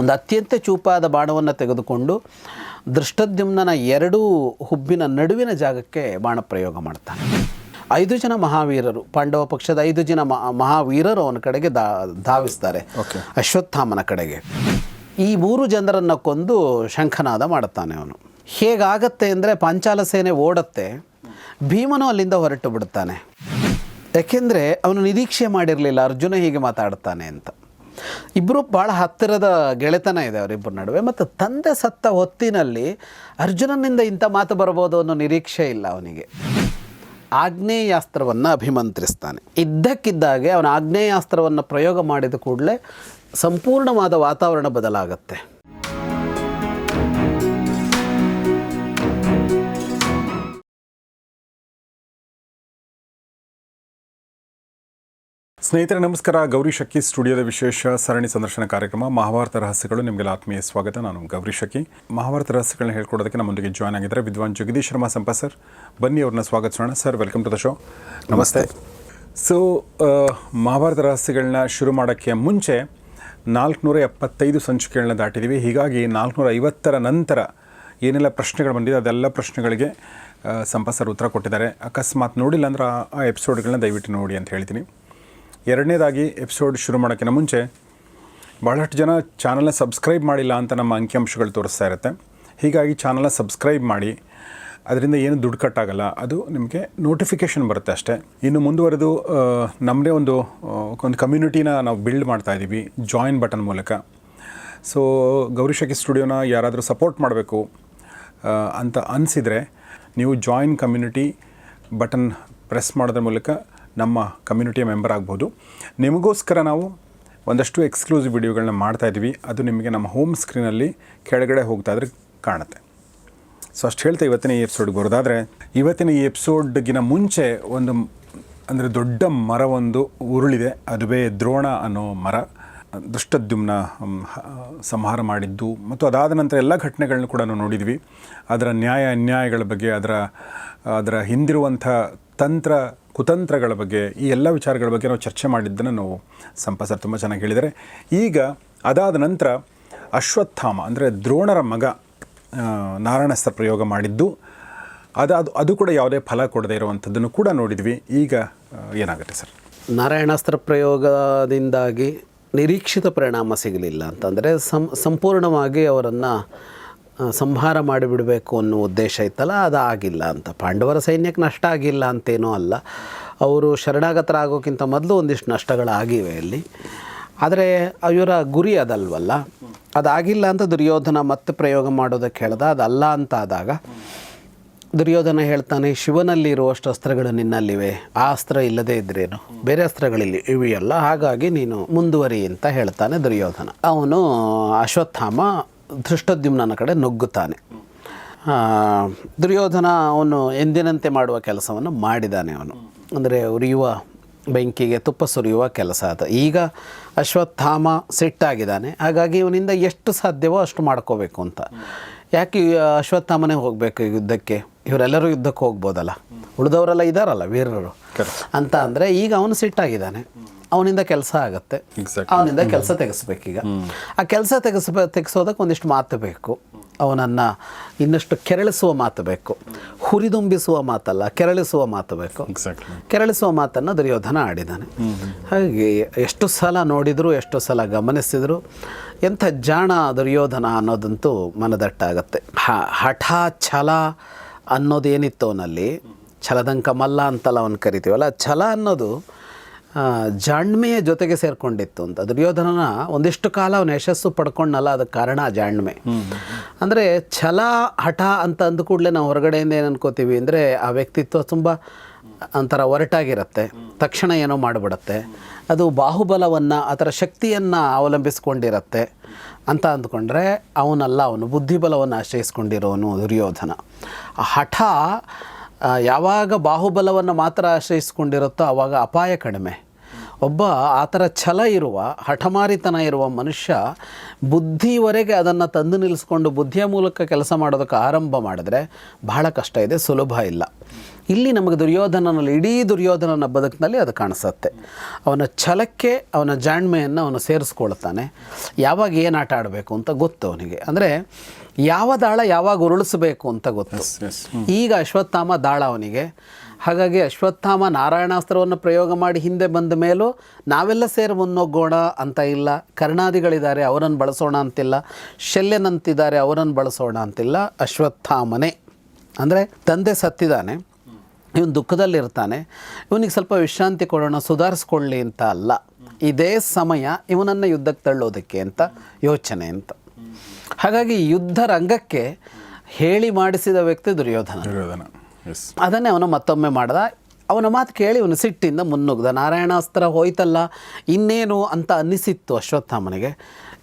ಒಂದು ಅತ್ಯಂತ ಚೂಪಾದ ಬಾಣವನ್ನು ತೆಗೆದುಕೊಂಡು ದೃಷ್ಟದ್ಯುಮ್ನನ ಎರಡೂ ಹುಬ್ಬಿನ ನಡುವಿನ ಜಾಗಕ್ಕೆ ಬಾಣ ಪ್ರಯೋಗ ಮಾಡ್ತಾನೆ. ಐದು ಜನ ಮಹಾವೀರರು ಪಾಂಡವ ಪಕ್ಷದ ಐದು ಜನ ಮಹಾ- ಮಹಾವೀರರು ಅವನ ಕಡೆಗೆ ದಾ ಧಾವಿಸ್ತಾರೆ. ಅಶ್ವತ್ಥಾಮನ ಕಡೆಗೆ. ಈ ಮೂರು ಜನರನ್ನು ಕೊಂದು ಶಂಖನಾದ ಮಾಡುತ್ತಾನೆ ಅವನು. ಹೇಗಾಗತ್ತೆ ಅಂದರೆ ಪಾಂಚಾಲ ಸೇನೆ ಓಡತ್ತೆ ಭೀಮನು ಅಲ್ಲಿಂದ ಹೊರಟು ಬಿಡುತ್ತಾನೆ ಯಾಕೆಂದರೆ ಅವನು ನಿರೀಕ್ಷೆ ಮಾಡಿರಲಿಲ್ಲ ಅರ್ಜುನ ಹೀಗೆ ಮಾತಾಡ್ತಾನೆ ಅಂತ. ಇಬ್ಬರು ಭಾಳ ಹತ್ತಿರದ ಗೆಳೆತನ ಇದೆ ಅವರಿಬ್ಬರ ನಡುವೆ, ಮತ್ತು ತಂದೆ ಸತ್ತ ಹೊತ್ತಿನಲ್ಲಿ ಅರ್ಜುನನಿಂದ ಇಂಥ ಮಾತು ಬರ್ಬೋದು ಅನ್ನೋ ನಿರೀಕ್ಷೆ ಇಲ್ಲ ಅವನಿಗೆ. ಆಗ್ನೇಯಾಸ್ತ್ರವನ್ನು ಅಭಿಮಂತ್ರಿಸ್ತಾನೆ. ಇದ್ದಕ್ಕಿದ್ದಾಗೆ ಅವನ ಆಗ್ನೇಯಾಸ್ತ್ರವನ್ನು ಪ್ರಯೋಗ ಮಾಡಿದ ಕೂಡಲೇ ಸಂಪೂರ್ಣವಾದ ವಾತಾವರಣ ಬದಲಾಗತ್ತೆ. ಸ್ನೇಹಿತರೆ ನಮಸ್ಕಾರ. ಗೌರಿ ಶಕ್ಕಿ ಸ್ಟುಡಿಯೋದ ವಿಶೇಷ ಸರಣಿ ಸಂದರ್ಶನ ಕಾರ್ಯಕ್ರಮ ಮಹಾಭಾರತ ರಹಸ್ಯಗಳು. ನಿಮಗೆಲ್ಲ ಆತ್ಮೀಯ ಸ್ವಾಗತ. ನಾನು ಗೌರಿ ಶಕ್ಕಿ ಮಹಾಭಾರತ ರಹಸ್ಯಗಳನ್ನ ಹೇಳ್ಕೊಡೋದಕ್ಕೆ ನಮ್ಮೊಂದಿಗೆ ಜಾಯ್ನ್ ಆಗಿದ್ದಾರೆ ವಿದ್ವಾನ್ ಜಗದೀಶ್ ಶರ್ಮಾ ಸಂಪ ಸರ್ ಬನ್ನಿ ಅವ್ರನ್ನ ಸ್ವಾಗತಿಸೋಣ sir welcome to the show ನಮಸ್ತೆ. ಸೊ ಮಹಾಭಾರತ ರಹಸ್ಯಗಳನ್ನ ಶುರು ಮಾಡೋಕ್ಕೆ ಮುಂಚೆ ನಾಲ್ಕುನೂರ ಎಪ್ಪತ್ತೈದು ಸಂಚಿಕೆಗಳನ್ನ ದಾಟಿದ್ದೀವಿ ಹೀಗಾಗಿ ನಾಲ್ಕುನೂರ ಐವತ್ತರ ನಂತರ ಏನೆಲ್ಲ ಪ್ರಶ್ನೆಗಳು ಬಂದಿದೆ ಅದೆಲ್ಲ ಪ್ರಶ್ನೆಗಳಿಗೆ ಸಂಪ ಸರ್ ಉತ್ತರ ಕೊಟ್ಟಿದ್ದಾರೆ. ಅಕಸ್ಮಾತ್ ನೋಡಿಲ್ಲ ಅಂದ್ರೆ ಆ ಎಪಿಸೋಡ್ಗಳನ್ನ ದಯವಿಟ್ಟು ನೋಡಿ ಅಂತ ಹೇಳ್ತೀನಿ. ಎರಡನೇದಾಗಿ ಎಪಿಸೋಡ್ ಶುರು ಮಾಡೋಕ್ಕಿಂತ ಮುಂಚೆ ಭಾಳಷ್ಟು ಜನ ಚಾನಲ್ನ ಸಬ್ಸ್ಕ್ರೈಬ್ ಮಾಡಿಲ್ಲ ಅಂತ ನಮ್ಮ ಅಂಕಿಅಂಶಗಳು ತೋರಿಸ್ತಾ ಇರುತ್ತೆ. ಹೀಗಾಗಿ ಚಾನಲ್ನ ಸಬ್ಸ್ಕ್ರೈಬ್ ಮಾಡಿ, ಅದರಿಂದ ಏನು ದುಡ್ಡು ಕಟ್ಟಾಗಲ್ಲ, ಅದು ನಿಮಗೆ ನೋಟಿಫಿಕೇಷನ್ ಬರುತ್ತೆ ಅಷ್ಟೇ. ಇನ್ನು ಮುಂದುವರೆದು ನಮ್ಮದೇ ಒಂದು ಒಂದು ಕಮ್ಯುನಿಟಿನ ನಾವು ಬಿಲ್ಡ್ ಮಾಡ್ತಾ ಇದ್ದೀವಿ, ಜಾಯಿನ್ ಬಟನ್ ಮೂಲಕ. ಸೊ ಗೌರಿಶಕಿ ಸ್ಟುಡಿಯೋನ ಯಾರಾದರೂ ಸಪೋರ್ಟ್ ಮಾಡಬೇಕು ಅಂತ ಅನಿಸಿದರೆ ನೀವು ಜಾಯಿನ್ ಕಮ್ಯುನಿಟಿ ಬಟನ್ ಪ್ರೆಸ್ ಮಾಡೋದ್ರ ಮೂಲಕ ನಮ್ಮ ಕಮ್ಯುನಿಟಿಯ ಮೆಂಬರ್ ಆಗ್ಬೋದು. ನಿಮಗೋಸ್ಕರ ನಾವು ಒಂದಷ್ಟು ಎಕ್ಸ್ಕ್ಲೂಸಿವ್ ವಿಡಿಯೋಗಳನ್ನ ಮಾಡ್ತಾ ಇದ್ದೀವಿ. ಅದು ನಿಮಗೆ ನಮ್ಮ ಹೋಮ್ ಸ್ಕ್ರೀನಲ್ಲಿ ಕೆಳಗಡೆ ಹೋಗ್ತಾ ಇದ್ರೆ ಕಾಣುತ್ತೆ. ಸೊ ಅಷ್ಟು ಹೇಳ್ತಾ ಇವತ್ತಿನ ಈ ಎಪಿಸೋಡ್ಗೆ ಬರೋದಾದರೆ, ಇವತ್ತಿನ ಈ ಎಪಿಸೋಡ್ಗಿನ ಮುಂಚೆ ಒಂದು ಅಂದರೆ ದೊಡ್ಡ ಮರವೊಂದು ಉರುಳಿದೆ. ಅದುವೇ ದ್ರೋಣ ಅನ್ನೋ ಮರ. ದುಷ್ಟದ್ಯುಮ್ನ ಸಂಹಾರ ಮಾಡಿದ್ದು ಮತ್ತು ಅದಾದ ನಂತರ ಎಲ್ಲ ಘಟನೆಗಳನ್ನ ಕೂಡ ನಾವು ನೋಡಿದ್ವಿ. ಅದರ ನ್ಯಾಯ, ಅನ್ಯಾಯಗಳ ಬಗ್ಗೆ, ಅದರ ಅದರ ಹಿಂದಿರುವಂಥ ತಂತ್ರ ಕುತಂತ್ರಗಳ ಬಗ್ಗೆ, ಈ ಎಲ್ಲ ವಿಚಾರಗಳ ಬಗ್ಗೆ ನಾವು ಚರ್ಚೆ ಮಾಡಿದ್ದನ್ನು ನಾವು ಸಂಪ ಸರ್ ತುಂಬ ಚೆನ್ನಾಗಿ ಹೇಳಿದ್ದಾರೆ. ಈಗ ಅದಾದ ನಂತರ ಅಶ್ವತ್ಥಾಮ, ಅಂದರೆ ದ್ರೋಣರ ಮಗ ನಾರಾಯಣಸ್ತ್ರ ಪ್ರಯೋಗ ಮಾಡಿದ್ದು, ಅದು ಅದು ಅದು ಕೂಡ ಯಾವುದೇ ಫಲ ಕೊಡದೇ ಇರುವಂಥದ್ದನ್ನು ಕೂಡ ನೋಡಿದ್ವಿ. ಈಗ ಏನಾಗುತ್ತೆ ಸರ್? ನಾರಾಯಣಾಸ್ತ್ರ ಪ್ರಯೋಗದಿಂದಾಗಿ ನಿರೀಕ್ಷಿತ ಪರಿಣಾಮ ಸಿಗಲಿಲ್ಲ ಅಂತಂದರೆ ಸಂ, ಸಂಪೂರ್ಣವಾಗಿ ಅವರನ್ನು ಸಂಹಾರ ಮಾಡಿಬಿಡಬೇಕು ಅನ್ನೋ ಉದ್ದೇಶ ಇತ್ತಲ್ಲ ಅದು ಆಗಿಲ್ಲ ಅಂತ. ಪಾಂಡವರ ಸೈನ್ಯಕ್ಕೆ ನಷ್ಟ ಆಗಿಲ್ಲ ಅಂತೇನೂ ಅಲ್ಲ. ಅವರು ಶರಣಾಗತರಾಗೋಕ್ಕಿಂತ ಮೊದಲು ಒಂದಿಷ್ಟು ನಷ್ಟಗಳಾಗಿವೆ ಅಲ್ಲಿ ಆದರೆ ಇವರ ಗುರಿ ಅದಲ್ವಲ್ಲ? ಅದಾಗಿಲ್ಲ ಅಂತ ದುರ್ಯೋಧನ ಮತ್ತೆ ಪ್ರಯೋಗ ಮಾಡೋದಕ್ಕೆ ಹೇಳ್ದ, ಅದಲ್ಲ ಅಂತ ಆದಾಗ ದುರ್ಯೋಧನ ಹೇಳ್ತಾನೆ ಶಿವನಲ್ಲಿ ಇರುವಷ್ಟು ಅಸ್ತ್ರಗಳು ನಿನ್ನಲ್ಲಿವೆ. ಆ ಅಸ್ತ್ರ ಇಲ್ಲದೇ ಇದ್ರೇನು? ಬೇರೆ ಅಸ್ತ್ರಗಳಿಲ್ಲ, ಇವೆಯಲ್ಲ. ಹಾಗಾಗಿ ನೀನು ಮುಂದುವರಿ ಅಂತ ಹೇಳ್ತಾನೆ ದುರ್ಯೋಧನ. ಅವನು ಅಶ್ವತ್ಥಾಮ ಧೃಷ್ಟದ್ಯುಮ್ನನ ಕಡೆ ನುಗ್ಗುತ್ತಾನೆ. ದುರ್ಯೋಧನ ಅವನು ಎಂದಿನಂತೆ ಮಾಡುವ ಕೆಲಸವನ್ನು ಮಾಡಿದ್ದಾನೆ ಅವನು. ಅಂದರೆ ಉರಿಯುವ ಬೆಂಕಿಗೆ ತುಪ್ಪ ಸುರಿಯುವ ಕೆಲಸ ಅದು ಈಗ ಅಶ್ವತ್ಥಾಮ ಸಿಟ್ಟಾಗಿದ್ದಾನೆ. ಹಾಗಾಗಿ ಇವನಿಂದ ಎಷ್ಟು ಸಾಧ್ಯವೋ ಅಷ್ಟು ಮಾಡ್ಕೋಬೇಕು ಅಂತ. ಯಾಕೆ ಅಶ್ವತ್ಥಾಮನೇ ಹೋಗಬೇಕು ಯುದ್ಧಕ್ಕೆ? ಇವರೆಲ್ಲರೂ ಯುದ್ಧಕ್ಕೆ ಹೋಗ್ಬೋದಲ್ಲ. ಉಳಿದವರೆಲ್ಲ ಇದ್ದಾರಲ್ಲ ವೀರರು. ಅಂತ ಅಂದರೆ ಈಗ ಅವನು ಸಿಟ್ಟಾಗಿದ್ದಾನೆ. ಅವನಿಂದ ಕೆಲಸ ಆಗುತ್ತೆ. ಅವನಿಂದ ಕೆಲಸ ತೆಗೆಸ್ಬೇಕೀಗ ಆ ಕೆಲಸ ತೆಗೆಸ ತೆಗೆಸೋದಕ್ಕೆ ಒಂದಿಷ್ಟು ಮಾತು ಬೇಕು. ಅವನನ್ನು ಇನ್ನಷ್ಟು ಕೆರಳಿಸುವ ಮಾತು ಬೇಕು. ಹುರಿದುಂಬಿಸುವ ಮಾತಲ್ಲ ಕೆರಳಿಸುವ ಮಾತು ಬೇಕು. ಕೆರಳಿಸುವ ಮಾತನ್ನು ದುರ್ಯೋಧನ ಆಡಿದ್ದಾನೆ ಹಾಗೆ ಎಷ್ಟು ಸಲ ನೋಡಿದರೂ ಎಷ್ಟು ಸಲ ಗಮನಿಸಿದ್ರು ಎಂಥ ಜಾಣ ದುರ್ಯೋಧನ ಅನ್ನೋದಂತೂ ಮನದಟ್ಟಾಗತ್ತೆ. ಹ ಹಠ ಛಲ ಅನ್ನೋದೇನಿತ್ತು ಅವನಲ್ಲಿ? ಛಲದಂಕ ಮಲ್ಲ ಅಂತಲ್ಲ ಅವನು ಕರಿತೀವಲ್ಲ? ಛಲ ಅನ್ನೋದು ಜಾಣ್ಮೆಯ ಜೊತೆಗೆ ಸೇರಿಕೊಂಡಿತ್ತು ಅಂತ. ದುರ್ಯೋಧನನ ಒಂದಿಷ್ಟು ಕಾಲ ಅವನು ಯಶಸ್ಸು ಪಡ್ಕೊಂಡಲ್ಲ ಅದಕ್ಕೆ ಕಾರಣ ಜಾಣ್ಮೆ. ಅಂದರೆ ಛಲ ಹಠ ಅಂತ ಅಂದ ಕೂಡಲೇ ನಾವು ಹೊರಗಡೆಯಿಂದ ಏನು ಅನ್ಕೋತೀವಿ ಅಂದರೆ ಆ ವ್ಯಕ್ತಿತ್ವ ತುಂಬ ಒಂಥರ ಒರಟಾಗಿರುತ್ತೆ. ತಕ್ಷಣ ಏನೋ ಮಾಡಿಬಿಡತ್ತೆ. ಅದು ಬಾಹುಬಲವನ್ನು ಅದರ ಶಕ್ತಿಯನ್ನು ಅವಲಂಬಿಸ್ಕೊಂಡಿರತ್ತೆ ಅಂತ ಅಂದ್ಕೊಂಡ್ರೆ ಅವನಲ್ಲ ಅವನು ಬುದ್ಧಿಬಲವನ್ನು ಆಶ್ರಯಿಸ್ಕೊಂಡಿರೋನು ದುರ್ಯೋಧನ. ಆ ಹಠ ಯಾವಾಗ ಬಾಹುಬಲವನ್ನು ಮಾತ್ರ ಆಶ್ರಯಿಸ್ಕೊಂಡಿರುತ್ತೋ ಆವಾಗ ಅಪಾಯ ಕಡಿಮೆ. ಒಬ್ಬ ಆ ಥರ ಛಲ ಇರುವ, ಹಠಮಾರಿತನ ಇರುವ ಮನುಷ್ಯ ಬುದ್ಧಿವರೆಗೆ ಅದನ್ನು ತಂದು ನಿಲ್ಲಿಸ್ಕೊಂಡು ಬುದ್ಧಿಯ ಮೂಲಕ ಕೆಲಸ ಮಾಡೋದಕ್ಕೆ ಆರಂಭ ಮಾಡಿದ್ರೆ ಬಹಳ ಕಷ್ಟ ಇದೆ, ಸುಲಭ ಇಲ್ಲ. ಇಲ್ಲಿ ನಮಗೆ ದುರ್ಯೋಧನನಲ್ಲಿ ಇಡೀ ದುರ್ಯೋಧನನ ಬದುಕಿನಲ್ಲಿ ಅದು ಕಾಣಿಸುತ್ತೆ. ಅವನ ಛಲಕ್ಕೆ ಅವನ ಜಾಣ್ಮೆಯನ್ನು ಅವನು ಸೇರಿಸ್ಕೊಳ್ತಾನೆ. ಯಾವಾಗ ಏನು ಆಟ ಆಡಬೇಕು ಅಂತ ಗೊತ್ತು ಅವನಿಗೆ. ಅಂದರೆ ಯಾವ ದಾಳ ಯಾವಾಗ ಉರುಳಿಸಬೇಕು ಅಂತ ಗೊತ್ತು. ಈಗ ಅಶ್ವತ್ಥಾಮ ದಾಳ ಅವನಿಗೆ. ಹಾಗಾಗಿ ಅಶ್ವತ್ಥಾಮ ನಾರಾಯಣಾಸ್ತ್ರವನ್ನು ಪ್ರಯೋಗ ಮಾಡಿ ಹಿಂದೆ ಬಂದ ಮೇಲೂ ನಾವೆಲ್ಲ ಸೇರಿ ಮುನ್ನೋಗೋಣ ಅಂತ ಇಲ್ಲ. ಕರ್ಣಾದಿಗಳಿದ್ದಾರೆ ಅವರನ್ನು ಬಳಸೋಣ ಅಂತಿಲ್ಲ. ಶಲ್ಯನಂತಿದ್ದಾರೆ ಅವರನ್ನು ಬಳಸೋಣ ಅಂತಿಲ್ಲ. ಅಶ್ವತ್ಥಾಮನೇ. ಅಂದರೆ ತಂದೆ ಸತ್ತಿದ್ದಾನೆ. ಇವನು ದುಃಖದಲ್ಲಿರ್ತಾನೆ ಇವನಿಗೆ ಸ್ವಲ್ಪ ವಿಶ್ರಾಂತಿ ಕೊಡೋಣ ಸುಧಾರಿಸ್ಕೊಳ್ಳಿ ಅಂತ ಅಲ್ಲ. ಇದೇ ಸಮಯ ಇವನನ್ನು ಯುದ್ಧಕ್ಕೆ ತಳ್ಳೋದಕ್ಕೆ ಅಂತ ಯೋಚನೆ ಅಂತ. ಹಾಗಾಗಿ ಯುದ್ಧ ರಂಗಕ್ಕೆ ಹೇಳಿ ಮಾಡಿಸಿದ ವ್ಯಕ್ತಿ ದುರ್ಯೋಧನ. ದುರ್ಯೋಧನ ಎಸ್ ಅದನ್ನೇ ಅವನು ಮತ್ತೊಮ್ಮೆ ಮಾಡ್ದ. ಅವನ ಮಾತು ಕೇಳಿ ಇವನು ಸಿಟ್ಟಿಂದ ಮುನ್ನುಗ್ದ. ನಾರಾಯಣಾಸ್ತ್ರ ಹೋಯ್ತಲ್ಲ ಇನ್ನೇನು ಅಂತ ಅನ್ನಿಸಿತ್ತು ಅಶ್ವತ್ಥಾಮನಿಗೆ.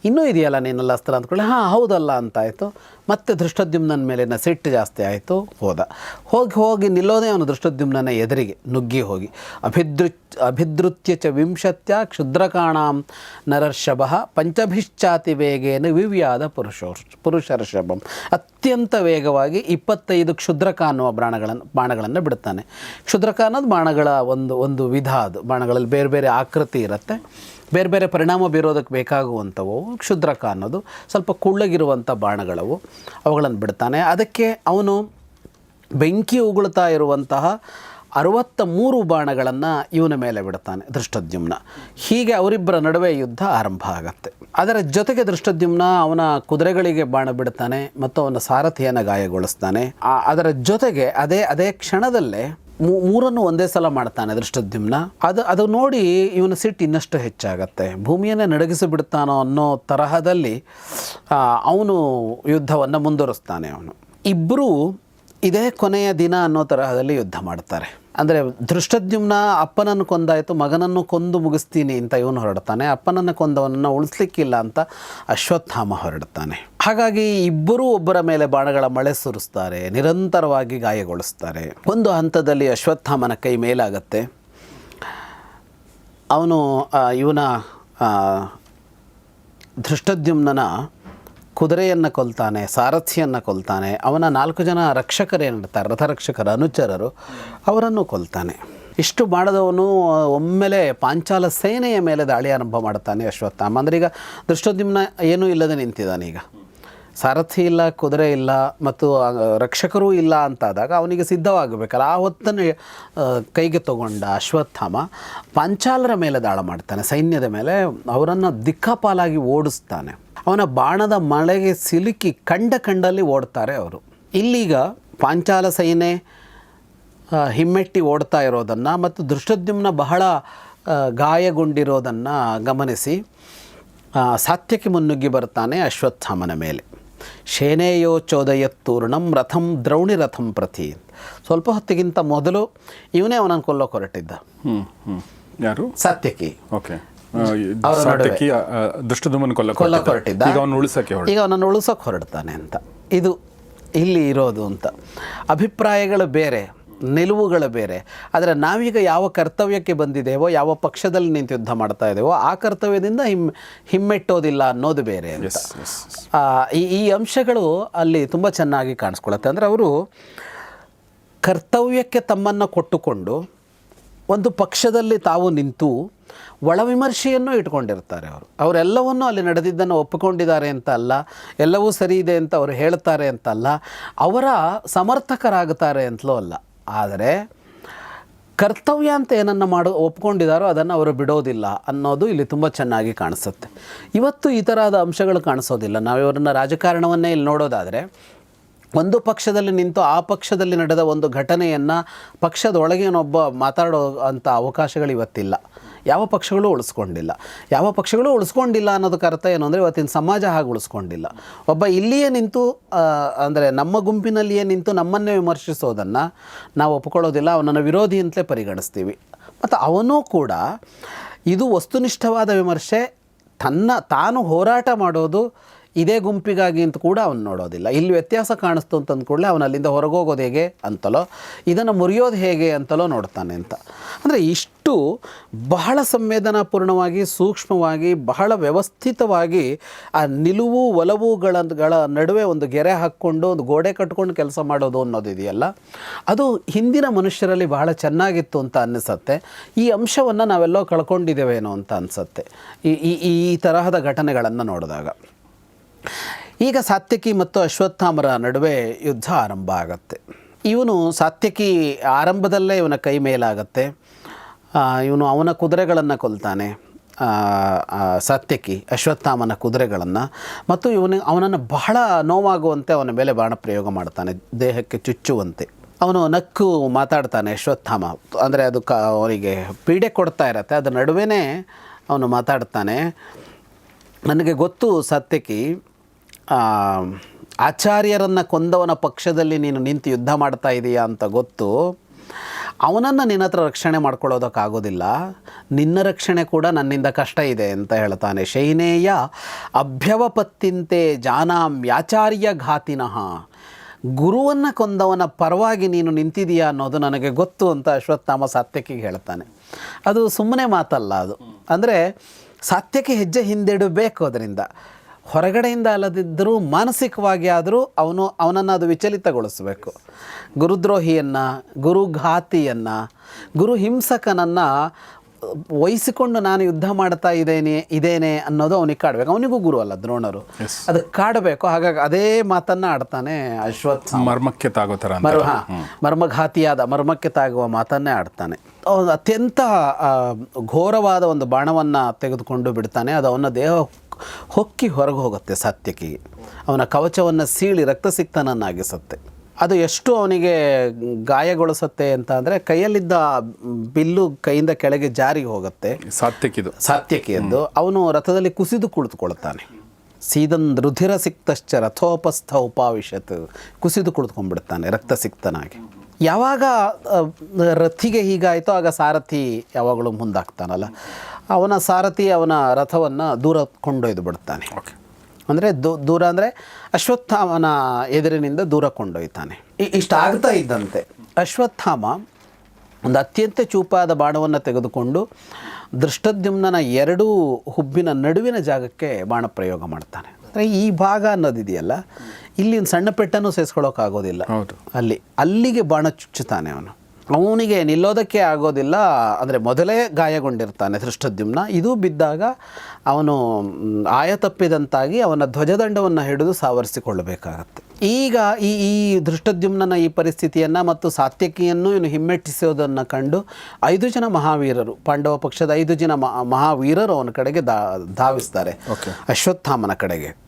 ಇನ್ನೂ ಇದೆಯಲ್ಲ ನೀನಲ್ಲ ಅಸ್ತ್ರ ಅಂದ್ಕೊಳ್ಳಿ. ಹಾಂ, ಹೌದಲ್ಲ ಅಂತಾಯಿತು. ಮತ್ತೆ ದೃಷ್ಟದ್ಯುಮ್ನನ ಮೇಲಿನ ಸಿಟ್ಟು ಜಾಸ್ತಿ ಆಯಿತು, ಹೋದ. ಹೋಗಿ ಹೋಗಿ ನಿಲ್ಲೋದೇ ಅವನು ದೃಷ್ಟದ್ಯುಮ್ನನ ಎದುರಿಗೆ, ನುಗ್ಗಿ ಹೋಗಿ. ಅಭಿದೃ, ಅಭಿದೃತ್ಯ ಚ ವಿಂಶತ್ಯ ಕ್ಷುದ್ರಕಾಣಾಂ ನರರ್ಷಭ ಪಂಚಭಿಶ್ಚಾತಿ ವೇಗೇನ ವಿವ್ಯಾದ ಪುರುಷೋ ಪುರುಷರ್ಷಭಂ. ಅತ್ಯಂತ ವೇಗವಾಗಿ ಇಪ್ಪತ್ತೈದು ಕ್ಷುದ್ರಕ ಅನ್ನುವ ಬಾಣಗಳನ್ನು ಬಾಣಗಳನ್ನು ಬಿಡ್ತಾನೆ ಕ್ಷುದ್ರಕ ಅನ್ನೋದು ಬಾಣಗಳ ಒಂದು ಒಂದು ವಿಧ ಅದು. ಬಾಣಗಳಲ್ಲಿ ಬೇರೆ ಬೇರೆ ಆಕೃತಿ ಇರುತ್ತೆ. ಬೇರೆ ಬೇರೆ ಪರಿಣಾಮ ಬೀರೋದಕ್ಕೆ ಬೇಕಾಗುವಂಥವು, ಕ್ಷುದ್ರಕ ಅನ್ನೋದು, ಸ್ವಲ್ಪ ಕುಳ್ಳಗಿರುವಂಥ ಬಾಣಗಳವು, ಅವುಗಳನ್ನು ಬಿಡ್ತಾನೆ. ಅದಕ್ಕೆ ಅವನು ಬೆಂಕಿ ಉಗುಳ್ತಾ ಇರುವಂತಹ ಅರವತ್ತ ಮೂರು ಬಾಣಗಳನ್ನು ಇವನ ಮೇಲೆ ಬಿಡ್ತಾನೆ ದೃಷ್ಟದ್ಯುಮ್ನ ಹೀಗೆ ಅವರಿಬ್ಬರ ನಡುವೆ ಯುದ್ಧ ಆರಂಭ ಆಗತ್ತೆ. ಅದರ ಜೊತೆಗೆ ದೃಷ್ಟದ್ಯುಮ್ನ ಅವನ ಕುದುರೆಗಳಿಗೆ ಬಾಣ ಬಿಡ್ತಾನೆ ಮತ್ತು ಅವನ ಸಾರಥಿಯನ್ನು ಗಾಯಗೊಳಿಸ್ತಾನೆ. ಅದರ ಜೊತೆಗೆ ಅದೇ ಅದೇ ಕ್ಷಣದಲ್ಲೇ ಮೂರನ್ನು ಒಂದೇ ಸಲ ಮಾಡ್ತಾನೆ ದೃಷ್ಟದ್ಯುಮ್ನ. ಅದು ಅದು ನೋಡಿ ಇವನ ಸಿಟ್ಟು ಇನ್ನಷ್ಟು ಹೆಚ್ಚಾಗತ್ತೆ. ಭೂಮಿಯನ್ನೇ ನಡಗಿಸಿಬಿಡ್ತಾನೋ ಅನ್ನೋ ತರಹದಲ್ಲಿ ಅವನು ಯುದ್ಧವನ್ನು ಮುಂದುವರಿಸ್ತಾನೆ ಅವನು. ಇಬ್ಬರೂ ಇದೇ ಕೊನೆಯ ದಿನ ಅನ್ನೋ ತರಹದಲ್ಲಿ ಯುದ್ಧ ಮಾಡ್ತಾರೆ. ಅಂದರೆ ದೃಷ್ಟದ್ಯುಮ್ನ ಅಪ್ಪನನ್ನು ಕೊಂದಾಯಿತು, ಮಗನನ್ನು ಕೊಂದು ಮುಗಿಸ್ತೀನಿ ಅಂತ ಇವನು ಹೊರಡ್ತಾನೆ. ಅಪ್ಪನನ್ನು ಕೊಂದವನನ್ನು ಉಳಿಸ್ಲಿಕ್ಕಿಲ್ಲ ಅಂತ ಅಶ್ವತ್ಥಾಮ ಹೊರಡ್ತಾನೆ. ಹಾಗಾಗಿ ಇಬ್ಬರೂ ಒಬ್ಬರ ಮೇಲೆ ಬಾಣಗಳ ಮಳೆ ಸುರಿಸ್ತಾರೆ, ನಿರಂತರವಾಗಿ ಗಾಯಗೊಳಿಸ್ತಾರೆ. ಒಂದು ಹಂತದಲ್ಲಿ ಅಶ್ವತ್ಥಾಮನ ಕೈ ಮೇಲಾಗತ್ತೆ. ಅವನು ಇವನ ಧೃಷ್ಟದ್ಯುಮ್ನ ಕುದುರೆಯನ್ನು ಕೊಲ್ತಾನೆ, ಸಾರಥಿಯನ್ನು ಕೊಲ್ತಾನೆ. ಅವನ ನಾಲ್ಕು ಜನ ರಕ್ಷಕರೇನಿರ್ತಾರೆ ರಥರಕ್ಷಕರ, ಅನುಚರರು, ಅವರನ್ನು ಕೊಲ್ತಾನೆ. ಇಷ್ಟು ಮಾಡಿದವನು ಒಮ್ಮೆಲೆ ಪಾಂಚಾಲ ಸೇನೆಯ ಮೇಲೆ ದಾಳಿ ಆರಂಭ ಮಾಡ್ತಾನೆ ಅಶ್ವತ್ಥಾಮ. ಅಂದರೆ ಈಗ ದೃಷ್ಟದ್ಯುಮ್ನ ಏನೂ ಇಲ್ಲದೆ ನಿಂತಿದ್ದಾನೆ ಈಗ. ಸಾರಥಿ ಇಲ್ಲ, ಕುದುರೆ ಇಲ್ಲ ಮತ್ತು ರಕ್ಷಕರೂ ಇಲ್ಲ ಅಂತಾದಾಗ ಅವನಿಗೆ ಸಿದ್ಧವಾಗಬೇಕಲ್ಲ. ಆ ಹೊತ್ತನ್ನು ಕೈಗೆ ತಗೊಂಡ ಅಶ್ವತ್ಥಾಮ ಪಾಂಚಾಲರ ಮೇಲೆ ದಾಳ ಮಾಡ್ತಾನೆ. ಸೈನ್ಯದ ಮೇಲೆ ಅವರನ್ನು ದಿಕ್ಕಾಪಾಲಾಗಿ ಓಡಿಸ್ತಾನೆ. ಅವನ ಬಾಣದ ಮಳೆಗೆ ಸಿಲುಕಿ ಕಂಡ ಕಂಡಲ್ಲಿ ಓಡ್ತಾರೆ ಅವರು. ಇಲ್ಲೀಗ ಪಾಂಚಾಲ ಸೈನ್ಯ ಹಿಮ್ಮೆಟ್ಟಿ ಓಡ್ತಾ ಇರೋದನ್ನು ಮತ್ತು ದೃಷ್ಟದ್ಯುಮ್ನ ಬಹಳ ಗಾಯಗೊಂಡಿರೋದನ್ನು ಗಮನಿಸಿ ಸಾತ್ಯಕ್ಕೆ ಮುನ್ನುಗ್ಗಿ ಬರ್ತಾನೆ ಅಶ್ವತ್ಥಾಮನ ಮೇಲೆ. ಶೇನೇಯೋ ಚೋದಯತ್ತೂರ್ಣಂ ರಥಂ ದ್ರೌಣಿ ರಥಂ ಪ್ರತಿ. ಸ್ವಲ್ಪ ಹೊತ್ತಿಗಿಂತ ಮೊದಲು ಇವನೇ ಅವನನ್ನು ಕೊಲ್ಲೋಕೆ ಹೊರಟಿದ್ದ ಯಾರು? ಸತ್ಯಕಿ. ಓಕೆ. ಅವ್ರ ಸಾಟಕಿ ದುಷ್ಟದುಮನ್ ಕೊಲ್ಲ ಕೊಲ್ಲಕ್ಕೆ ಹೊರಟಿದ್ದ ಈಗ ಅವನು ಈಗ ಅವನನ್ನು ಉಳಿಸೋಕೆ ಹೊರಡ್ತಾನೆ ಅಂತ. ಇದು ಇಲ್ಲಿ ಇರೋದು ಅಂತ. ಅಭಿಪ್ರಾಯಗಳು ಬೇರೆ. ನಿಲುವುಗಳು ಬೇರೆ. ಆದರೆ ನಾವೀಗ ಯಾವ ಕರ್ತವ್ಯಕ್ಕೆ ಬಂದಿದ್ದೇವೋ ಯಾವ ಪಕ್ಷದಲ್ಲಿ ನಿಂತು ಯುದ್ಧ ಮಾಡ್ತಾ ಇದ್ದೇವೋ ಆ ಕರ್ತವ್ಯದಿಂದ ಹಿಮ್ ಹಿಮ್ಮೆಟ್ಟೋದಿಲ್ಲ ಅನ್ನೋದು ಬೇರೆ ಅಂತ. ಈ ಈ ಅಂಶಗಳು ಅಲ್ಲಿ ತುಂಬ ಚೆನ್ನಾಗಿ ಕಾಣಿಸ್ಕೊಳತ್ತೆ. ಅಂದರೆ ಅವರು ಕರ್ತವ್ಯಕ್ಕೆ ತಮ್ಮನ್ನು ಕೊಟ್ಟುಕೊಂಡು ಒಂದು ಪಕ್ಷದಲ್ಲಿ ತಾವು ನಿಂತು ಒಳವಿಮರ್ಶೆಯನ್ನು ಇಟ್ಕೊಂಡಿರ್ತಾರೆ ಅವರು. ಅವರೆಲ್ಲವನ್ನು ಅಲ್ಲಿ ನಡೆದಿದ್ದನ್ನು ಒಪ್ಪಿಕೊಂಡಿದ್ದಾರೆ ಅಂತ ಅಲ್ಲ ಎಲ್ಲವೂ ಸರಿ ಇದೆ ಅಂತ ಅವರು ಹೇಳ್ತಾರೆ ಅಂತಲ್ಲ ಅವರ ಸಮರ್ಥಕರಾಗುತ್ತಾರೆ ಅಂತಲೂ ಅಲ್ಲ. ಆದರೆ ಕರ್ತವ್ಯ ಅಂತ ಏನನ್ನು ಮಾಡೋ ಒಪ್ಕೊಂಡಿದ್ದಾರೋ ಅದನ್ನು ಅವರು ಬಿಡೋದಿಲ್ಲ ಅನ್ನೋದು ಇಲ್ಲಿ ತುಂಬ ಚೆನ್ನಾಗಿ ಕಾಣಿಸುತ್ತೆ. ಇವತ್ತು ಈ ಥರದ ಅಂಶಗಳು ಕಾಣಿಸೋದಿಲ್ಲ. ನಾವು ಇವರನ್ನ ರಾಜಕಾರಣವನ್ನೇ ಇಲ್ಲಿ ನೋಡೋದಾದರೆ ಒಂದು ಪಕ್ಷದಲ್ಲಿ ನಿಂತು ಆ ಪಕ್ಷದಲ್ಲಿ ನಡೆದ ಒಂದು ಘಟನೆಯನ್ನು ಪಕ್ಷದೊಳಗೇನೊಬ್ಬ ಮಾತಾಡೋ ಅಂಥ ಅವಕಾಶಗಳು ಇವತ್ತಿಲ್ಲ. ಯಾವ ಪಕ್ಷಗಳು ಉಳಿಸ್ಕೊಂಡಿಲ್ಲ. ಯಾವ ಪಕ್ಷಗಳು ಉಳಿಸ್ಕೊಂಡಿಲ್ಲ ಅನ್ನೋದಕ್ಕೆ ಅರ್ಥ ಏನು ಅಂದರೆ ಇವತ್ತಿನ ಸಮಾಜ ಹಾಗೆ ಉಳಿಸ್ಕೊಂಡಿಲ್ಲ. ಒಬ್ಬ ಇಲ್ಲಿಯೇ ನಿಂತು ಅಂದರೆ ನಮ್ಮ ಗುಂಪಿನಲ್ಲಿಯೇ ನಿಂತು ನಮ್ಮನ್ನೇ ವಿಮರ್ಶಿಸೋದನ್ನು ನಾವು ಒಪ್ಕೊಳ್ಳೋದಿಲ್ಲ, ಅವನನ್ನು ವಿರೋಧಿ ಅಂತಲೇ ಪರಿಗಣಿಸ್ತೀವಿ. ಮತ್ತು ಅವನೂ ಕೂಡ ಇದು ವಸ್ತುನಿಷ್ಠವಾದ ವಿಮರ್ಶೆ, ತನ್ನ ತಾನು ಹೋರಾಟ ಮಾಡೋದು ಇದೇ ಗುಂಪಿಗಾಗಿ ಅಂತ ಕೂಡ ಅವನು ನೋಡೋದಿಲ್ಲ. ಇಲ್ಲಿ ವ್ಯತ್ಯಾಸ ಕಾಣಿಸ್ತು ಅಂತಂದ ಕೂಡಲೇ ಅವನು ಅಲ್ಲಿಂದ ಹೊರಗೋಗೋದು ಹೇಗೆ ಅಂತಲೋ, ಇದನ್ನು ಮುರಿಯೋದು ಹೇಗೆ ಅಂತಲೋ ನೋಡ್ತಾನೆ ಅಂತ. ಅಂದರೆ ಇಷ್ಟು ಬಹಳ ಸಂವೇದನಾಪೂರ್ಣವಾಗಿ, ಸೂಕ್ಷ್ಮವಾಗಿ, ಬಹಳ ವ್ಯವಸ್ಥಿತವಾಗಿ ಆ ನಿಲುವು, ಒಲವುಗಳಗಳ ನಡುವೆ ಒಂದು ಗೆರೆ ಹಾಕ್ಕೊಂಡು, ಒಂದು ಗೋಡೆ ಕಟ್ಕೊಂಡು ಕೆಲಸ ಮಾಡೋದು ಅನ್ನೋದು ಇದೆಯಲ್ಲ? ಅದು ಹಿಂದಿನ ಮನುಷ್ಯರಲ್ಲಿ ಬಹಳ ಚೆನ್ನಾಗಿತ್ತು ಅಂತ ಅನ್ನಿಸುತ್ತೆ. ಈ ಅಂಶವನ್ನು ನಾವೆಲ್ಲೋ ಕಳ್ಕೊಂಡಿದ್ದೇವೇನೋ ಅಂತ ಅನಿಸುತ್ತೆ. ಈ- ಈ ತರಹದ ಘಟನೆಗಳನ್ನು ನೋಡಿದಾಗ. ಈಗ ಸಾತ್ಯಕಿ ಮತ್ತು ಅಶ್ವತ್ಥಾಮರ ನಡುವೆ ಯುದ್ಧ ಆರಂಭ ಆಗತ್ತೆ. ಇವನು ಸಾತ್ಯಕಿ ಆರಂಭದಲ್ಲೇ ಇವನ ಕೈ ಮೇಲಾಗತ್ತೆ. ಇವನು ಅವನ ಕುದುರೆಗಳನ್ನು ಕೊಲ್ತಾನೆ. ಸಾತ್ಯಕಿ ಅಶ್ವತ್ಥಾಮನ ಕುದುರೆಗಳನ್ನು. ಮತ್ತು ಇವನು ಅವನನ್ನು ಬಹಳ ನೋವಾಗುವಂತೆ ಅವನ ಮೇಲೆ ಬಾಣ ಪ್ರಯೋಗ ಮಾಡ್ತಾನೆ, ದೇಹಕ್ಕೆ ಚುಚ್ಚುವಂತೆ. ಅವನು ನಕ್ಕು ಮಾತಾಡ್ತಾನೆ ಅಶ್ವತ್ಥಾಮ. ಅಂದರೆ ಅದು ಕ ಅವನಿಗೆ ಪೀಡೆ ಕೊಡ್ತಾ ಇರತ್ತೆ, ಅದರ ನಡುವೆನೇ ಅವನು ಮಾತಾಡ್ತಾನೆ. ನನಗೆ ಗೊತ್ತು ಸತ್ಯಕಿ ಆಚಾರ್ಯರನ್ನು ಕೊಂದವನ ಪಕ್ಷದಲ್ಲಿ ನೀನು ನಿಂತು ಯುದ್ಧ ಮಾಡ್ತಾ ಇದೀಯಾ ಅಂತ ಗೊತ್ತು, ಅವನನ್ನು ನಿನ್ನ ಹತ್ರ ರಕ್ಷಣೆ ಮಾಡ್ಕೊಳ್ಳೋದಕ್ಕಾಗೋದಿಲ್ಲ ನಿನ್ನ ರಕ್ಷಣೆ ಕೂಡ ನನ್ನಿಂದ ಕಷ್ಟ ಇದೆ ಅಂತ ಹೇಳ್ತಾನೆ. ಶೈನೇಯ ಅಭ್ಯವಪತ್ತಿಂತೆ ಜಾನಾಮ್ಯಾಚಾರ್ಯ ಘಾತಿನಃ, ಗುರುವನ್ನು ಕೊಂದವನ ಪರವಾಗಿ ನೀನು ನಿಂತಿದೀಯಾ ಅನ್ನೋದು ನನಗೆ ಗೊತ್ತು ಅಂತ ಅಶ್ವತ್ಥಾಮ ಸಾತ್ಯಕಿಗೆ ಹೇಳ್ತಾನೆ. ಅದು ಸುಮ್ಮನೆ ಮಾತಲ್ಲ ಅದು. ಅಂದರೆ ಸಾತ್ಯಕ್ಕೆ ಹೆಜ್ಜೆ ಹಿಂದೆಡಬೇಕು ಅದರಿಂದ. ಹೊರಗಡೆಯಿಂದ ಅಲ್ಲದಿದ್ದರೂ ಮಾನಸಿಕವಾಗಿ ಆದರೂ ಅವನು ಅವನನ್ನು ಅದು ವಿಚಲಿತಗೊಳಿಸಬೇಕು. ಗುರುದ್ರೋಹಿಯನ್ನು ಗುರುಘಾತಿಯನ್ನು ಗುರು ಹಿಂಸಕನನ್ನು ವಹಿಸಿಕೊಂಡು ನಾನು ಯುದ್ಧ ಮಾಡ್ತಾ ಇದ್ದೇನೆ ಇದೇನೆ ಅನ್ನೋದು ಅವನಿಗೆ ಕಾಡಬೇಕು. ಅವನಿಗೂ ಗುರು ಅಲ್ಲ ದ್ರೋಣರು. ಅದು ಕಾಡಬೇಕು. ಹಾಗಾಗಿ ಅದೇ ಮಾತನ್ನು ಆಡ್ತಾನೆ ಅಶ್ವತ್ಥ ಮರ್ಮಕ್ಕೆ ತಾಗೋ ಥರ ಮರ್ಮಘಾತಿಯಾದ ಮರ್ಮಕ್ಕೆ ತಾಗುವ ಮಾತನ್ನೇ ಆಡ್ತಾನೆ. ಅತ್ಯಂತ ಘೋರವಾದ ಒಂದು ಬಾಣವನ್ನು ತೆಗೆದುಕೊಂಡು ಬಿಡ್ತಾನೆ. ಅದು ಅವನ ದೇಹ ಹೊಕ್ಕಿ ಹೊರಗೆ ಹೋಗುತ್ತೆ ಸತ್ಯಕಿಗೆ ಅವನ ಕವಚವನ್ನು ಸೀಳಿ ರಕ್ತ ಸಿಕ್ತನನ್ನಾಗಿಸುತ್ತೆ ಅದು ಎಷ್ಟು ಅವನಿಗೆ ಗಾಯಗೊಳಿಸುತ್ತೆ ಅಂತ ಅಂದರೆ ಕೈಯಲ್ಲಿದ್ದ ಬಿಲ್ಲು ಕೈಯಿಂದ ಕೆಳಗೆ ಜಾರಿ ಹೋಗುತ್ತೆ. ಸತ್ಯಕ್ಕಿದು. ಸತ್ಯಕ್ಕೆ ಎಂದು. ಅವನು ರಥದಲ್ಲಿ ಕುಸಿದು ಕುಳಿತುಕೊಳ್ತಾನೆ. ಸೀದನ್ ರುಧಿರ ಸಿಕ್ತಶ್ಚ ರಥೋಪಸ್ಥ ಉಪಾವಿಶತ್ ಕುಸಿದು ಕುಳಿತುಕೊಂಡ್ಬಿಡ್ತಾನೆ ರಕ್ತಸಿಕ್ತನಾಗಿ. ಯಾವಾಗ ರಥಿಗೆ ಹೀಗಾಯಿತೋ ಆಗ ಸಾರಥಿ ಯಾವಾಗಲೂ ಮುಂದಾಗ್ತಾನಲ್ಲ. ಅವನ ಸಾರಥಿ ಅವನ ರಥವನ್ನು ದೂರ ಕೊಂಡೊಯ್ದು ಬಿಡ್ತಾನೆ. ಓಕೆ. ಅಂದರೆ ದೂ ದೂರ ಅಂದರೆ ಅಶ್ವತ್ಥಾಮನ ಎದುರಿನಿಂದ ದೂರ ಕೊಂಡೊಯ್ತಾನೆ. ಇಷ್ಟು ಇಷ್ಟಾಗ್ತಾ ಇದ್ದಂತೆ. ಅಶ್ವತ್ಥಾಮ ಒಂದು ಅತ್ಯಂತ ಚೂಪಾದ ಬಾಣವನ್ನು ತೆಗೆದುಕೊಂಡು ದೃಷ್ಟದ್ಯುಮ್ನನ ಎರಡೂ ಹುಬ್ಬಿನ ನಡುವಿನ ಜಾಗಕ್ಕೆ ಬಾಣ ಪ್ರಯೋಗ ಮಾಡ್ತಾನೆ. ಅಂದರೆ ಈ ಭಾಗ ಅನ್ನೋದಿದೆಯಲ್ಲ ಇಲ್ಲಿ ಒಂದು ಸಣ್ಣ ಪೆಟ್ಟನ್ನು ಸೇರಿಸ್ಕೊಳ್ಳೋಕ್ಕಾಗೋದಿಲ್ಲ ಹೌದು. ಅಲ್ಲಿ ಅಲ್ಲಿಗೆ ಬಾಣ ಚುಚ್ಚುತ್ತಾನೆ ಅವನು. ಅವನಿಗೆ ನಿಲ್ಲೋದಕ್ಕೆ ಆಗೋದಿಲ್ಲ ಅಂದರೆ ಮೊದಲೇ ಗಾಯಗೊಂಡಿರ್ತಾನೆ ದೃಷ್ಟದ್ಯುಮ್ನ ಇದು ಬಿದ್ದಾಗ ಅವನು ಆಯ ತಪ್ಪಿದಂತಾಗಿ ಅವನ ಧ್ವಜದಂಡವನ್ನು ಹಿಡಿದು ಸಾವರಿಸಿಕೊಳ್ಳಬೇಕಾಗತ್ತೆ. ಈಗ ಈ ಈ ದೃಷ್ಟದ್ಯುಮ್ನನ ಈ ಪರಿಸ್ಥಿತಿಯನ್ನು ಮತ್ತು ಸಾತ್ಯಕಿಯನ್ನು ಇವನು ಹಿಮ್ಮೆಟ್ಟಿಸೋದನ್ನು ಕಂಡು ಐದು ಜನ ಮಹಾವೀರರು ಪಾಂಡವ ಪಕ್ಷದ ಐದು ಜನ ಮಹಾ- ಮಹಾವೀರರು ಅವನ ಕಡೆಗೆ ದಾ ಧಾವಿಸ್ತಾರೆ. ಅಶ್ವತ್ಥಾಮನ ಕಡೆಗೆ.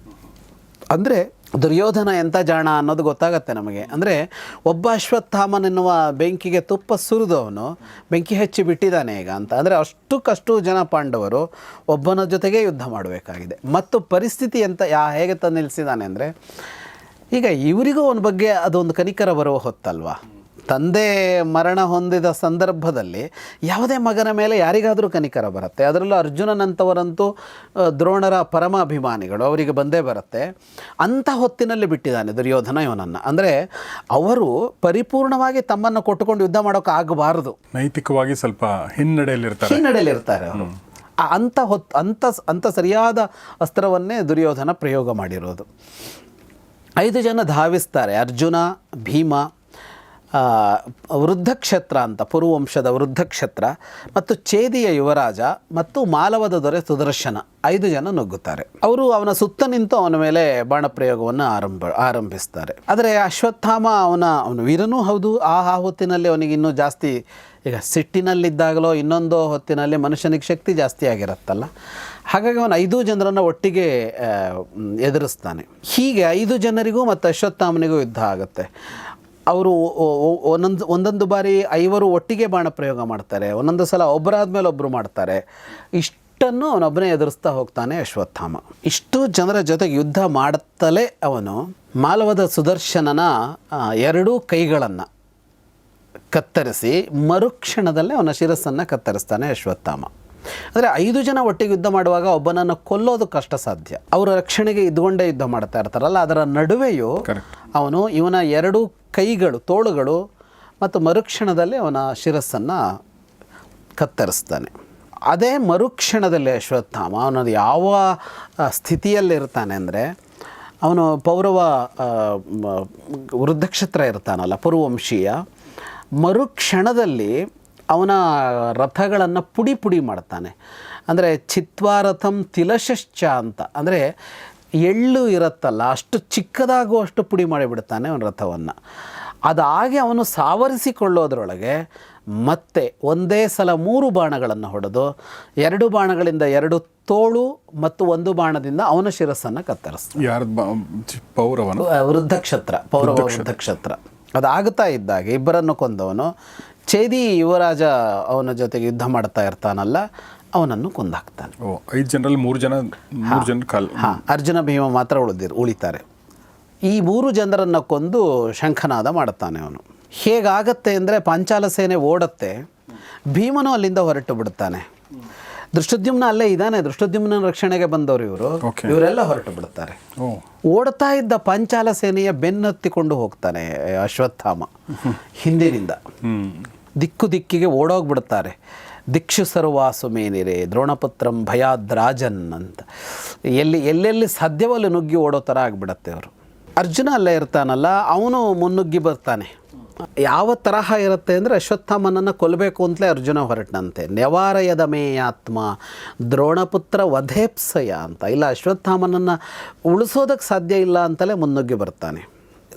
ಅಂದರೆ ದುರ್ಯೋಧನ ಎಂಥ ಜಾಣ ಅನ್ನೋದು ಗೊತ್ತಾಗತ್ತೆ ನಮಗೆ. ಅಂದರೆ ಒಬ್ಬ ಅಶ್ವತ್ಥಾಮನೆನ್ನುವ ಬೆಂಕಿಗೆ ತುಪ್ಪ ಸುರಿದವನು ಬೆಂಕಿ ಹೆಚ್ಚಿ ಬಿಟ್ಟಿದ್ದಾನೆ ಈಗ ಅಂತ. ಅಂದರೆ ಅಷ್ಟಕ್ಕಷ್ಟು ಜನ ಪಾಂಡವರು ಒಬ್ಬನ ಜೊತೆಗೆ ಯುದ್ಧ ಮಾಡಬೇಕಾಗಿದೆ. ಮತ್ತು ಪರಿಸ್ಥಿತಿ ಎಂತ, ಯಾ ಹೇಗೆ ತಂದು ನಿಲ್ಲಿಸಿದ್ದಾನೆ ಅಂದರೆ, ಈಗ ಇವರಿಗೂ ಅವನ ಬಗ್ಗೆ ಅದೊಂದು ಕನಿಕರ ಬರುವ ಹೊತ್ತಲ್ವಾ? ತಂದೆ ಮರಣ ಹೊಂದಿದ ಸಂದರ್ಭದಲ್ಲಿ ಯಾವುದೇ ಮಗನ ಮೇಲೆ ಯಾರಿಗಾದರೂ ಕನಿಕರ ಬರುತ್ತೆ. ಅದರಲ್ಲೂ ಅರ್ಜುನನಂಥವರಂತೂ ದ್ರೋಣರ ಪರಮ ಅಭಿಮಾನಿಗಳು ಅವರಿಗೆ ಬಂದೇ ಬರುತ್ತೆ. ಅಂಥ ಹೊತ್ತಿನಲ್ಲಿ ಬಿಟ್ಟಿದ್ದಾನೆ ದುರ್ಯೋಧನ ಇವನನ್ನು. ಅಂದರೆ ಅವರು ಪರಿಪೂರ್ಣವಾಗಿ ತಮ್ಮನ್ನು ಕೊಟ್ಟುಕೊಂಡು ಯುದ್ಧ ಮಾಡೋಕೆ ಆಗಬಾರದು. ನೈತಿಕವಾಗಿ ಸ್ವಲ್ಪ ಹಿನ್ನಡೆಯಲ್ಲಿರ್ತಾರೆ. ಹಿನ್ನಡೆಯಲ್ಲಿರ್ತಾರೆ ಅವರು. ಆ ಅಂಥ ಹೊತ್ತು ಅಂಥ ಅಂಥ ಸರಿಯಾದ ಅಸ್ತ್ರವನ್ನೇ ದುರ್ಯೋಧನ ಪ್ರಯೋಗ ಮಾಡಿರೋದು. ಐದು ಜನ ಧಾವಿಸ್ತಾರೆ ಅರ್ಜುನ ಭೀಮ ವೃದ್ಧಕ್ಷತ್ರ ಅಂತ, ಪುರುವಂಶದ ವೃದ್ಧಕ್ಷೇತ್ರ ಮತ್ತು ಚೇದಿಯ ಯುವರಾಜ ಮತ್ತು ಮಾಲವದ ದೊರೆ ಸುದರ್ಶನ, ಐದು ಜನ ನುಗ್ಗುತ್ತಾರೆ. ಅವರು ಅವನ ಸುತ್ತ ನಿಂತು ಅವನ ಮೇಲೆ ಬಾಣಪ್ರಯೋಗವನ್ನು ಆರಂಭ, ಆರಂಭಿಸ್ತಾರೆ. ಆದರೆ ಅಶ್ವತ್ಥಾಮ ಅವನ, ಅವನು ವೀರನೂ ಹೌದು, ಆ ಆ ಹೊತ್ತಿನಲ್ಲಿ ಅವನಿಗೆ ಇನ್ನೂ ಜಾಸ್ತಿ, ಈಗ ಸಿಟ್ಟಿನಲ್ಲಿದ್ದಾಗಲೋ ಇನ್ನೊಂದು ಹೊತ್ತಿನಲ್ಲಿ ಮನುಷ್ಯನಿಗೆ ಶಕ್ತಿ ಜಾಸ್ತಿ ಆಗಿರುತ್ತಲ್ಲ. ಹಾಗಾಗಿ ಅವನು ಐದು ಜನರನ್ನು ಒಟ್ಟಿಗೆ ಎದುರಿಸ್ತಾನೆ. ಹೀಗೆ ಐದು ಜನರಿಗೂ ಮತ್ತು ಅಶ್ವತ್ಥಾಮನಿಗೂ ಯುದ್ಧ ಆಗುತ್ತೆ. ಅವರು ಒಂದೊಂದು ಒಂದೊಂದು ಬಾರಿ ಐವರು ಒಟ್ಟಿಗೆ ಬಾಣ ಪ್ರಯೋಗ ಮಾಡ್ತಾರೆ. ಒಂದೊಂದು ಸಲ ಒಬ್ಬರಾದ ಮೇಲೆ ಒಬ್ಬರು ಮಾಡ್ತಾರೆ. ಇಷ್ಟನ್ನು ಅವನೊಬ್ಬನೇ ಎದುರಿಸ್ತಾ ಹೋಗ್ತಾನೆ ಅಶ್ವತ್ಥಾಮ. ಇಷ್ಟು ಜನರ ಜೊತೆಗೆ ಯುದ್ಧ ಮಾಡುತ್ತಲೇ ಅವನು ಮಾಲವದ ಸುದರ್ಶನನ ಎರಡೂ ಕೈಗಳನ್ನು ಕತ್ತರಿಸಿ ಮರುಕ್ಷಣದಲ್ಲೇ ಅವನ ಶಿರಸ್ಸನ್ನು ಕತ್ತರಿಸ್ತಾನೆ ಅಶ್ವತ್ಥಾಮ. ಅಂದರೆ ಐದು ಜನ ಒಟ್ಟಿಗೆ ಯುದ್ಧ ಮಾಡುವಾಗ ಒಬ್ಬನನ್ನು ಕೊಲ್ಲೋದು ಕಷ್ಟ ಸಾಧ್ಯ. ಅವರ ರಕ್ಷಣೆಗೆ ಇದ್ಕೊಂಡೇ ಯುದ್ಧ ಮಾಡ್ತಾ ಇರ್ತಾರಲ್ಲ, ಅದರ ನಡುವೆಯೂ. ಅವನು ಇವನ ಎರಡು ಕೈಗಳು, ತೋಳುಗಳು ಮತ್ತು ಮರುಕ್ಷಣದಲ್ಲಿ ಅವನ ಶಿರಸ್ಸನ್ನು ಕತ್ತರಿಸ್ತಾನೆ. ಅದೇ ಮರುಕ್ಷಣದಲ್ಲಿ ಅಶ್ವತ್ಥಾಮ ಅವನದು ಯಾವ ಸ್ಥಿತಿಯಲ್ಲಿರ್ತಾನೆ ಅಂದರೆ ಅವನು ಪೌರವ ವೃದ್ಧಕ್ಷತ್ರ ಇರ್ತಾನಲ್ಲ, ಪುರುವಂಶೀಯ. ಮರುಕ್ಷಣದಲ್ಲಿ ಅವನ ರಥಗಳನ್ನು ಪುಡಿ ಪುಡಿ ಮಾಡ್ತಾನೆ. ಅಂದರೆ ಚಿತ್ವಾರಥಂ ತಿಲಶಶ್ಚ ಅಂತ. ಅಂದರೆ ಎಳ್ಳು ಇರುತ್ತಲ್ಲ ಅಷ್ಟು ಚಿಕ್ಕದಾಗುವಷ್ಟು ಪುಡಿ ಮಾಡಿಬಿಡ್ತಾನೆ ಅವನ ರಥವನ್ನು. ಅದಾಗಿ ಅವನು ಸಾವರಿಸಿಕೊಳ್ಳೋದ್ರೊಳಗೆ ಮತ್ತೆ ಒಂದೇ ಸಲ ಮೂರು ಬಾಣಗಳನ್ನು ಹೊಡೆದು ಎರಡು ಬಾಣಗಳಿಂದ ಎರಡು ತೋಳು ಮತ್ತು ಒಂದು ಬಾಣದಿಂದ ಅವನ ಶಿರಸ್ಸನ್ನು ಕತ್ತರಿಸ್ತಾನೆ. ಪೌರವನು? ವೃದ್ಧಕ್ಷತ್ರ ಪೌರವ ವೃದ್ಧಕ್ಷತ್ರ. ಅದಾಗುತ್ತಾ ಇದ್ದಾಗ ಇಬ್ಬರನ್ನು ಕೊಂದವನು. ಚೇದಿ ಯುವರಾಜ ಅವನ ಜೊತೆಗೆ ಯುದ್ಧ ಮಾಡ್ತಾ ಇರ್ತಾನಲ್ಲ ಅವನನ್ನು ಕೊಂದಾಕ್ತಾನೆ. ಐದು ಜನರಲ್ಲಿ ಮೂರು ಜನ ಮೂರು ಜನ ಕಾಲ್ ಹಾಂ ಅರ್ಜುನ ಭೀಮ ಮಾತ್ರ ಉಳಿದಿರು ಉಳಿತಾರೆ. ಈ ಮೂರು ಜನರನ್ನು ಕೊಂದು ಶಂಖನಾದ ಮಾಡುತ್ತಾನೆ ಅವನು. ಹೇಗಾಗತ್ತೆ ಅಂದರೆ ಪಾಂಚಾಲ ಸೇನೆ ಓಡತ್ತೆ ಭೀಮನು ಅಲ್ಲಿಂದ ಹೊರಟು ಬಿಡುತ್ತಾನೆ. ದೃಷ್ಟದ್ಯುಮ್ನ ಅಲ್ಲೇ ಇದ್ದಾನೆ ದೃಷ್ಟದ್ಯುಮ್ನ ರಕ್ಷಣೆಗೆ ಬಂದವರು ಇವರು. ಇವರೆಲ್ಲ ಹೊರಟು ಬಿಡುತ್ತಾರೆ. ಓಡ್ತಾ ಇದ್ದ ಪಂಚಾಲ ಸೇನೆಯ ಬೆನ್ನತ್ತಿಕೊಂಡು ಹೋಗ್ತಾನೆ ಅಶ್ವತ್ಥಾಮ ಹಿಂದಿನಿಂದ. ದಿಕ್ಕು ದಿಕ್ಕಿಗೆ ಓಡೋಗ್ಬಿಡ್ತಾರೆ ದಿಕ್ಷು ಸರ್ವಾಸು ಮೇನಿರೆ, ದ್ರೋಣಪುತ್ರಂ ಭಯಾದ್ರಾಜನ್ ಅಂತ. ಎಲ್ಲಿ, ಎಲ್ಲೆಲ್ಲಿ ಸಾಧ್ಯವಲ್ಲಿ ನುಗ್ಗಿ ಓಡೋ ಥರ ಆಗಿಬಿಡತ್ತೆ ಅವರು. ಅರ್ಜುನ ಅಲ್ಲೇ ಇರ್ತಾನಲ್ಲ, ಅವನು ಮುನ್ನುಗ್ಗಿ ಬರ್ತಾನೆ. ಯಾವ ತರಹ ಇರುತ್ತೆ ಅಂದರೆ ಅಶ್ವತ್ಥಾಮನನ್ನು ಕೊಲ್ಲಬೇಕು ಅಂತಲೇ ಅರ್ಜುನ ಹೊರಟನಂತೆ. ನೆವಾರಯದ ಮೇಯಾತ್ಮ ದ್ರೋಣಪುತ್ರ ವಧೇಪ್ಸಯ ಅಂತ. ಇಲ್ಲ, ಅಶ್ವತ್ಥಾಮನನ್ನು ಉಳಿಸೋದಕ್ಕೆ ಸಾಧ್ಯ ಇಲ್ಲ ಅಂತಲೇ ಮುನ್ನುಗ್ಗಿ ಬರ್ತಾನೆ.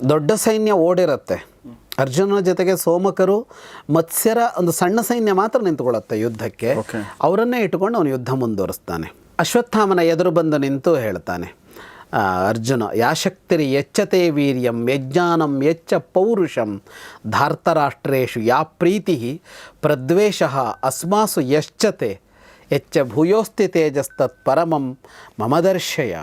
ದೊಡ್ಡ ಸೈನ್ಯ ಓಡಿರುತ್ತೆ. ಅರ್ಜುನನ ಜೊತೆಗೆ ಸೋಮಕರು ಮತ್ಸ್ಯರ ಒಂದು ಸಣ್ಣ ಸೈನ್ಯ ಮಾತ್ರ ನಿಂತುಕೊಳ್ಳುತ್ತೆ ಯುದ್ಧಕ್ಕೆ. ಅವರನ್ನೇ ಇಟ್ಟುಕೊಂಡು ಅವನು ಯುದ್ಧ ಮುಂದುವರಿಸ್ತಾನೆ. ಅಶ್ವತ್ಥಾಮನ ಎದುರು ಬಂದು ನಿಂತು ಹೇಳ್ತಾನೆ ಅರ್ಜುನ ಯಾಶಕ್ತಿರಿ ಎಚ್ಚತೆ ವೀರ್ಯಂ ಯಜ್ಞಾನಂ ಎಚ್ಚ ಪೌರುಷಂ ಧಾರ್ತರಾಷ್ಟ್ರೇಶು ಯಾ ಪ್ರೀತಿ ಪ್ರದ್ವೇಷ ಅಸ್ಮಾಸು ಯಶ್ಚತೆ ಎಚ್ಚ ಭೂಯೋಸ್ತಿ ತೇಜಸ್ತತ್ ಪರಮಂ ಮಮ ದರ್ಶಯ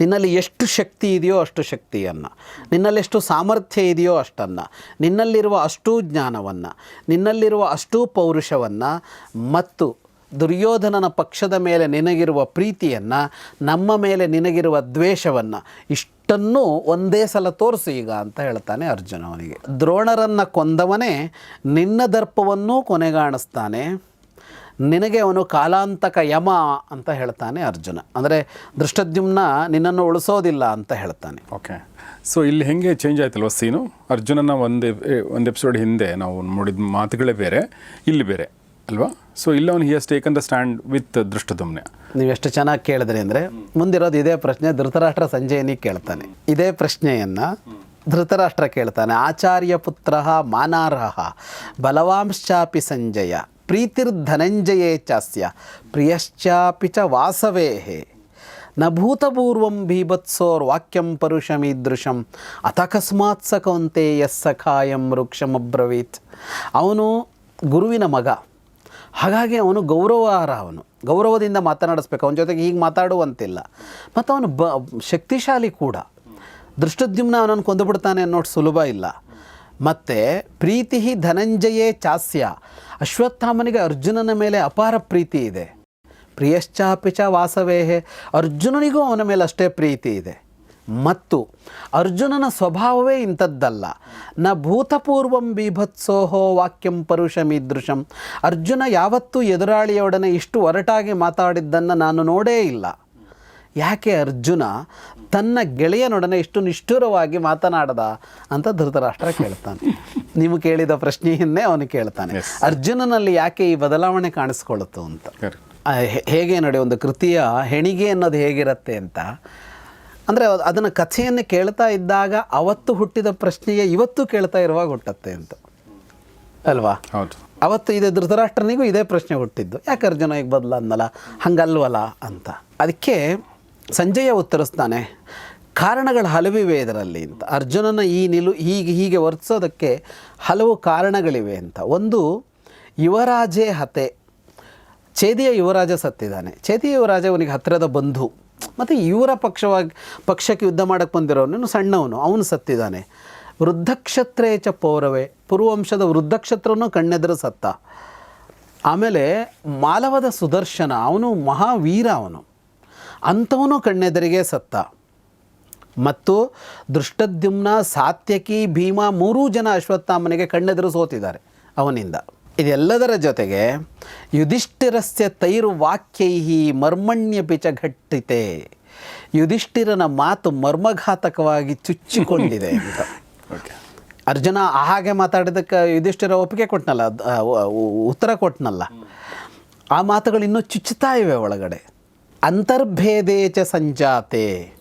ನಿನ್ನಲ್ಲಿ ಎಷ್ಟು ಶಕ್ತಿ ಇದೆಯೋ ಅಷ್ಟು ಶಕ್ತಿಯನ್ನು. ನಿನ್ನಲ್ಲಿ ಎಷ್ಟು ಸಾಮರ್ಥ್ಯ ಇದೆಯೋ ಅಷ್ಟನ್ನು. ನಿನ್ನಲ್ಲಿರುವ ಅಷ್ಟೂ ಜ್ಞಾನವನ್ನು, ನಿನ್ನಲ್ಲಿರುವ ಅಷ್ಟೂ ಪೌರುಷವನ್ನು ಮತ್ತು ದುರ್ಯೋಧನನ ಪಕ್ಷದ ಮೇಲೆ ನಿನಗಿರುವ ಪ್ರೀತಿಯನ್ನು, ನಮ್ಮ ಮೇಲೆ ನಿನಗಿರುವ ದ್ವೇಷವನ್ನು ಇಷ್ಟನ್ನು ಒಂದೇ ಸಲ ತೋರಿಸು ಈಗ ಅಂತ ಹೇಳ್ತಾನೆ ಅರ್ಜುನವನಿಗೆ ದ್ರೋಣರನ್ನು ಕೊಂದವನೇ ನಿನ್ನ ದರ್ಪವನ್ನೂ ಕೊನೆಗಾಣಿಸ್ತಾನೆ. ನಿನಗೆ ಅವನು ಕಾಲಾಂತಕ ಯಮ ಅಂತ ಹೇಳ್ತಾನೆ ಅರ್ಜುನ. ಅಂದರೆ ದೃಷ್ಟದ್ಯುಮ್ನ ನಿನ್ನನ್ನು ಉಳಿಸೋದಿಲ್ಲ ಅಂತ ಹೇಳ್ತಾನೆ. ಓಕೆ. ಸೊ ಇಲ್ಲಿ ಹೆಂಗೆ ಚೇಂಜ್ ಆಯ್ತಲ್ವ ಸೀನು ಅರ್ಜುನನ ಒಂದು ಒಂದು ಎಪಿಸೋಡ್ ಹಿಂದೆ ನಾವು ನೋಡಿದ ಮಾತುಗಳೇ ಬೇರೆ ಇಲ್ಲಿ ಬೇರೆ ಅಲ್ವಾ? ಸೊ ಇಲ್ಲ ಅವನು he has taken the stand with Dhrishtadyumna ನೀವು ಎಷ್ಟು ಚೆನ್ನಾಗಿ ಕೇಳಿದ್ರಿ ಅಂದರೆ ಮುಂದಿರೋದು ಇದೇ ಪ್ರಶ್ನೆ ಧೃತರಾಷ್ಟ್ರ ಸಂಜಯನಿಗೆ ಕೇಳ್ತಾನೆ. ಇದೇ ಪ್ರಶ್ನೆಯನ್ನು ಧೃತರಾಷ್ಟ್ರ ಕೇಳ್ತಾನೆ. ಆಚಾರ್ಯ ಪುತ್ರ ಮಾನಾರ್ಹ ಬಲವಾಂಶ್ಚಾಪಿ ಸಂಜಯ. ಪ್ರೀತಿರ್ಧನಂಜಯೇ ಚಾಸ್ಯ, ಪ್ರಿಯಶ್ಚಾಪಿ ಚ ವಾಸವೇ ನ ಭೂತಪೂರ್ವಂ ಭೀಭತ್ಸೋರ್ ವಾಕ್ಯಂ ಪರುಷಮೀದೃಶಂ ಅತಕಸ್ಮಾತ್ ಸ ಕೌಂತೆಯ ಸಖಾಯಂ ವೃಕ್ಷಮಬ್ರವೀತ್ ಅವನು ಗುರುವಿನ ಮಗ. ಹಾಗಾಗಿ ಅವನು ಗೌರವಾರ ಅವನು. ಗೌರವದಿಂದ ಮಾತನಾಡಿಸ್ಬೇಕು. ಅವನ ಜೊತೆಗೆ ಹೀಗೆ ಮಾತಾಡುವಂತಿಲ್ಲ. ಮತ್ತು ಅವನು ಬ, ಶಕ್ತಿಶಾಲಿ ಕೂಡ. ದೃಷ್ಟದ್ಯುಮ್ನ ಅವನನ್ನು ಕೊಂದುಬಿಡ್ತಾನೆ ಅನ್ನೋದು ಸುಲಭ ಇಲ್ಲ. ಮತ್ತು ಪ್ರೀತಿ ಧನಂಜಯೇ ಚಾಸ್ಯ ಅಶ್ವತ್ಥಾಮನಿಗೆ ಅರ್ಜುನನ ಮೇಲೆ ಅಪಾರ ಪ್ರೀತಿ ಇದೆ. ಪ್ರಿಯಶ್ಚಾಪಿಚ ವಾಸವೇಹೆ, ಅರ್ಜುನನಿಗೂ ಅವನ ಮೇಲೆ ಅಷ್ಟೇ ಪ್ರೀತಿ ಇದೆ. ಮತ್ತು ಅರ್ಜುನನ ಸ್ವಭಾವವೇ ಇಂಥದ್ದಲ್ಲ. ನ ಭೂತಪೂರ್ವಂ ಬೀಭತ್ಸೋಹೋ ವಾಕ್ಯಂ ಪರುಷಮೀದೃಶಂ. ಅರ್ಜುನ ಯಾವತ್ತೂ ಎದುರಾಳಿಯೊಡನೆ ಇಷ್ಟು ಒರಟಾಗಿ ಮಾತಾಡಿದ್ದನ್ನು ನಾನು ನೋಡೇ ಇಲ್ಲ. ಯಾಕೆ ಅರ್ಜುನ ತನ್ನ ಗೆಳೆಯನೊಡನೆ ಇಷ್ಟು ನಿಷ್ಠುರವಾಗಿ ಮಾತನಾಡದ ಅಂತ ಧೃತರಾಷ್ಟ್ರ ಕೇಳ್ತಾನೆ. ನೀವು ಕೇಳಿದ ಪ್ರಶ್ನೆಯನ್ನೇ ಅವನು ಕೇಳ್ತಾನೆ. ಅರ್ಜುನನಲ್ಲಿ ಯಾಕೆ ಈ ಬದಲಾವಣೆ ಕಾಣಿಸ್ಕೊಳ್ಳುತ್ತು ಅಂತ? ಹೇಗೆ ನೋಡಿ ಒಂದು ಕೃತಿಯ ಹೆಣಿಗೆ ಅನ್ನೋದು ಹೇಗಿರುತ್ತೆ ಅಂತ? ಅಂದರೆ ಅದನ್ನು ಕಥೆಯನ್ನು ಕೇಳ್ತಾ ಇದ್ದಾಗ ಅವತ್ತು ಹುಟ್ಟಿದ ಪ್ರಶ್ನೆಗೆ ಇವತ್ತು ಕೇಳ್ತಾ ಇರುವಾಗ ಹುಟ್ಟತ್ತೆ ಅಂತ. ಅಲ್ವಾ? ಹೌದು. ಅವತ್ತು ಇದೇ ಧೃತರಾಷ್ಟ್ರನಿಗೂ ಇದೇ ಪ್ರಶ್ನೆ ಹುಟ್ಟಿದ್ದು. ಯಾಕೆ ಅರ್ಜುನ ಈಗ ಬದಲ ಅಂದಲ್ಲ ಹಂಗಲ್ವಲ್ಲ ಅಂತ. ಅದಕ್ಕೆ ಸಂಜಯ ಉತ್ತರಿಸ್ತಾನೆ. ಕಾರಣಗಳು ಹಲವಿವೆ ಇದರಲ್ಲಿ ಅಂತ. ಅರ್ಜುನನ ಈ ನಿಲು ಹೀಗೆ ಹೀಗೆ ವರ್ತಿಸೋದಕ್ಕೆ ಹಲವು ಕಾರಣಗಳಿವೆ ಅಂತ. ಒಂದು, ಯುವರಾಜೇ ಹತೆ. ಚೇದಿಯ ಯುವರಾಜ ಸತ್ತಿದ್ದಾನೆ. ಚೇದಿಯ ಯುವರಾಜ ಅವನಿಗೆ ಹತ್ತಿರದ ಬಂಧು. ಮತ್ತು ಇವರ ಪಕ್ಷವಾಗಿ, ಪಕ್ಷಕ್ಕೆ ಯುದ್ಧ ಮಾಡಕ್ಕೆ ಬಂದಿರೋನು ಸಣ್ಣವನು, ಅವನು ಸತ್ತಿದ್ದಾನೆ. ವೃದ್ಧಕ್ಷತ್ರೇ ಚ ಪೌರವೇ. ಪೂರ್ವಂಶದ ವೃದ್ಧಕ್ಷತ್ರನೂ ಕಣ್ಣೆದುರು ಸತ್ತ. ಆಮೇಲೆ ಮಾಲವದ ಸುದರ್ಶನ, ಅವನು ಮಹಾವೀರ ಅವನು. ಅಂಥವನು ಕಣ್ಣೆದರಿಗೆ ಸತ್ತ. ಮತ್ತು ದೃಷ್ಟದ್ಯುಮ್ನ ಸಾತ್ಯಕಿ ಭೀಮ ಮೂರೂ ಜನ ಅಶ್ವತ್ಥಾಮನಿಗೆ ಕಣ್ಣೆದುರು ಸೋತಿದ್ದಾರೆ ಅವನಿಂದ. ಇದೆಲ್ಲದರ ಜೊತೆಗೆ ಯುಧಿಷ್ಠಿರಸ್ಯ ತೈರು ವಾಕ್ಯೈಹಿ ಮರ್ಮಣ್ಯ ಪಿಚ ಘಟ್ಟಿತೆ ಯುಧಿಷ್ಠಿರನ ಮಾತು ಮರ್ಮಘಾತಕವಾಗಿ ಚುಚ್ಚಿಕೊಂಡಿದೆ ಅಂತ. ಅರ್ಜುನ ಹಾಗೆ ಮಾತಾಡಿದಕ್ಕೆ ಯುಧಿಷ್ಠಿರ ಒಪ್ಪಿಗೆ ಕೊಟ್ಟನಲ್ಲ ಉತ್ತರ ಕೊಟ್ಟನಲ್ಲ ಆ ಮಾತುಗಳು ಇನ್ನೂ ಚುಚ್ಚುತ್ತಾ ಇವೆ ಒಳಗಡೆ. ಅಂತರ್ಭೇದೇ ಚ ಸಂಜಾತೆ.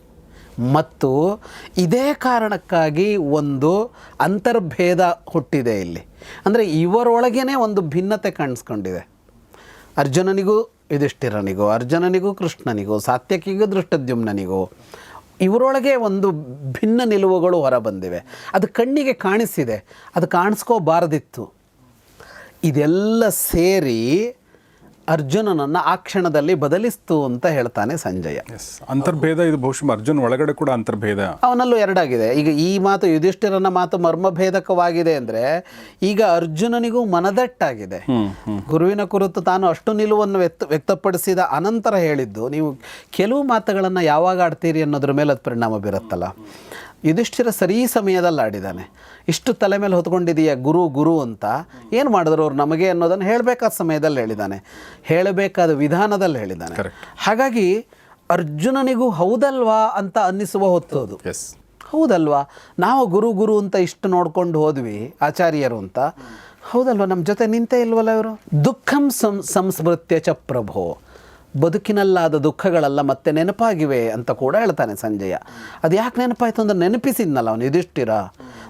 ಮತ್ತು ಇದೇ ಕಾರಣಕ್ಕಾಗಿ ಒಂದು ಅಂತರ್ಭೇದ ಹುಟ್ಟಿದೆ ಇಲ್ಲಿ. ಅಂದರೆ ಇವರೊಳಗೇ ಒಂದು ಭಿನ್ನತೆ ಕಾಣಿಸ್ಕೊಂಡಿದೆ. ಅರ್ಜುನನಿಗೂ ಯುಧಿಷ್ಠಿರನಿಗೂ, ಅರ್ಜುನನಿಗೂ ಕೃಷ್ಣನಿಗೂ, ಸಾತ್ಯಕಿಗೂ ದೃಷ್ಟದ್ಯುಮ್ನನಿಗೂ ಇವರೊಳಗೆ ಒಂದು ಭಿನ್ನ ನಿಲುವುಗಳು ಹೊರಬಂದಿವೆ. ಅದು ಕಣ್ಣಿಗೆ ಕಾಣಿಸಿದೆ, ಅದು ಕಾಣಿಸ್ಕೋಬಾರದಿತ್ತು. ಇದೆಲ್ಲ ಸೇರಿ ಅರ್ಜುನನನ್ನು ಆ ಕ್ಷಣದಲ್ಲಿ ಬದಲಿಸ್ತು ಅಂತ ಹೇಳ್ತಾನೆ ಸಂಜಯ. ಅಂತರ್ಭೇದ ಇದು ಬಹುಶಃ ಅರ್ಜುನ್ ಒಳಗಡೆ ಕೂಡ ಅಂತರ್ಭೇದ. ಅವನಲ್ಲೂ ಎರಡಾಗಿದೆ. ಈಗ ಈ ಮಾತು ಯುಧಿಷ್ಠಿರನ ಮಾತು ಮರ್ಮಭೇದಕವಾಗಿದೆ ಅಂದರೆ ಈಗ ಅರ್ಜುನನಿಗೂ ಮನದಟ್ಟಾಗಿದೆ. ಗುರುವಿನ ಕುರಿತು ತಾನು ಅಷ್ಟು ನಿಲುವನ್ನು ವ್ಯಕ್ತ ವ್ಯಕ್ತಪಡಿಸಿದ ಅನಂತರ ಹೇಳಿದ್ದು ನೀವು ಕೆಲವು ಮಾತುಗಳನ್ನು ಯಾವಾಗ ಆಡ್ತೀರಿ ಅನ್ನೋದ್ರ ಮೇಲೆ ಅದು ಪರಿಣಾಮ ಬೀರುತ್ತಲ್ಲ. ಯುಧಿಷ್ಠಿರ ಸರಿ ಸಮಯದಲ್ಲಿ ಆಡಿದ್ದಾನೆ. ಇಷ್ಟು ತಲೆ ಮೇಲೆ ಹೊತ್ಕೊಂಡಿದೆಯಾ ಗುರು ಗುರು ಅಂತ ಏನು ಮಾಡಿದ್ರು ಅವ್ರು ನಮಗೆ ಅನ್ನೋದನ್ನು ಹೇಳಬೇಕಾದ ಸಮಯದಲ್ಲಿ ಹೇಳಿದ್ದಾನೆ. ಹೇಳಬೇಕಾದ ವಿಧಾನದಲ್ಲಿ ಹೇಳಿದ್ದಾನೆ. ಹಾಗಾಗಿ ಅರ್ಜುನನಿಗೂ ಹೌದಲ್ವಾ ಅಂತ ಅನ್ನಿಸುವ ಹೊತ್ತು ಅದು. ಎಸ್ ಹೌದಲ್ವಾ? ನಾವು ಗುರು ಗುರು ಅಂತ ಇಷ್ಟು ನೋಡ್ಕೊಂಡು ಹೋದ್ವಿ ಆಚಾರ್ಯರು ಅಂತ. ಹೌದಲ್ವಾ? ನಮ್ಮ ಜೊತೆ ನಿಂತೇ ಇಲ್ವಲ್ಲ ಇವರು? ದುಃಖಂ ಸಂ ಸಂಸ್ಮೃತ್ಯ ಚ ಪ್ರಭೋ. ಬದುಕಿನಲ್ಲಾದ ದುಃಖಗಳೆಲ್ಲ ಮತ್ತೆ ನೆನಪಾಗಿವೆ ಅಂತ ಕೂಡ ಹೇಳ್ತಾನೆ ಸಂಜಯ. ಅದು ಯಾಕೆ ನೆನಪಾಯಿತು ಅಂದ್ರೆ ನೆನಪಿಸಿದ್ನಲ್ಲ ಅವನು ಯುಧಿಷ್ಠಿರ.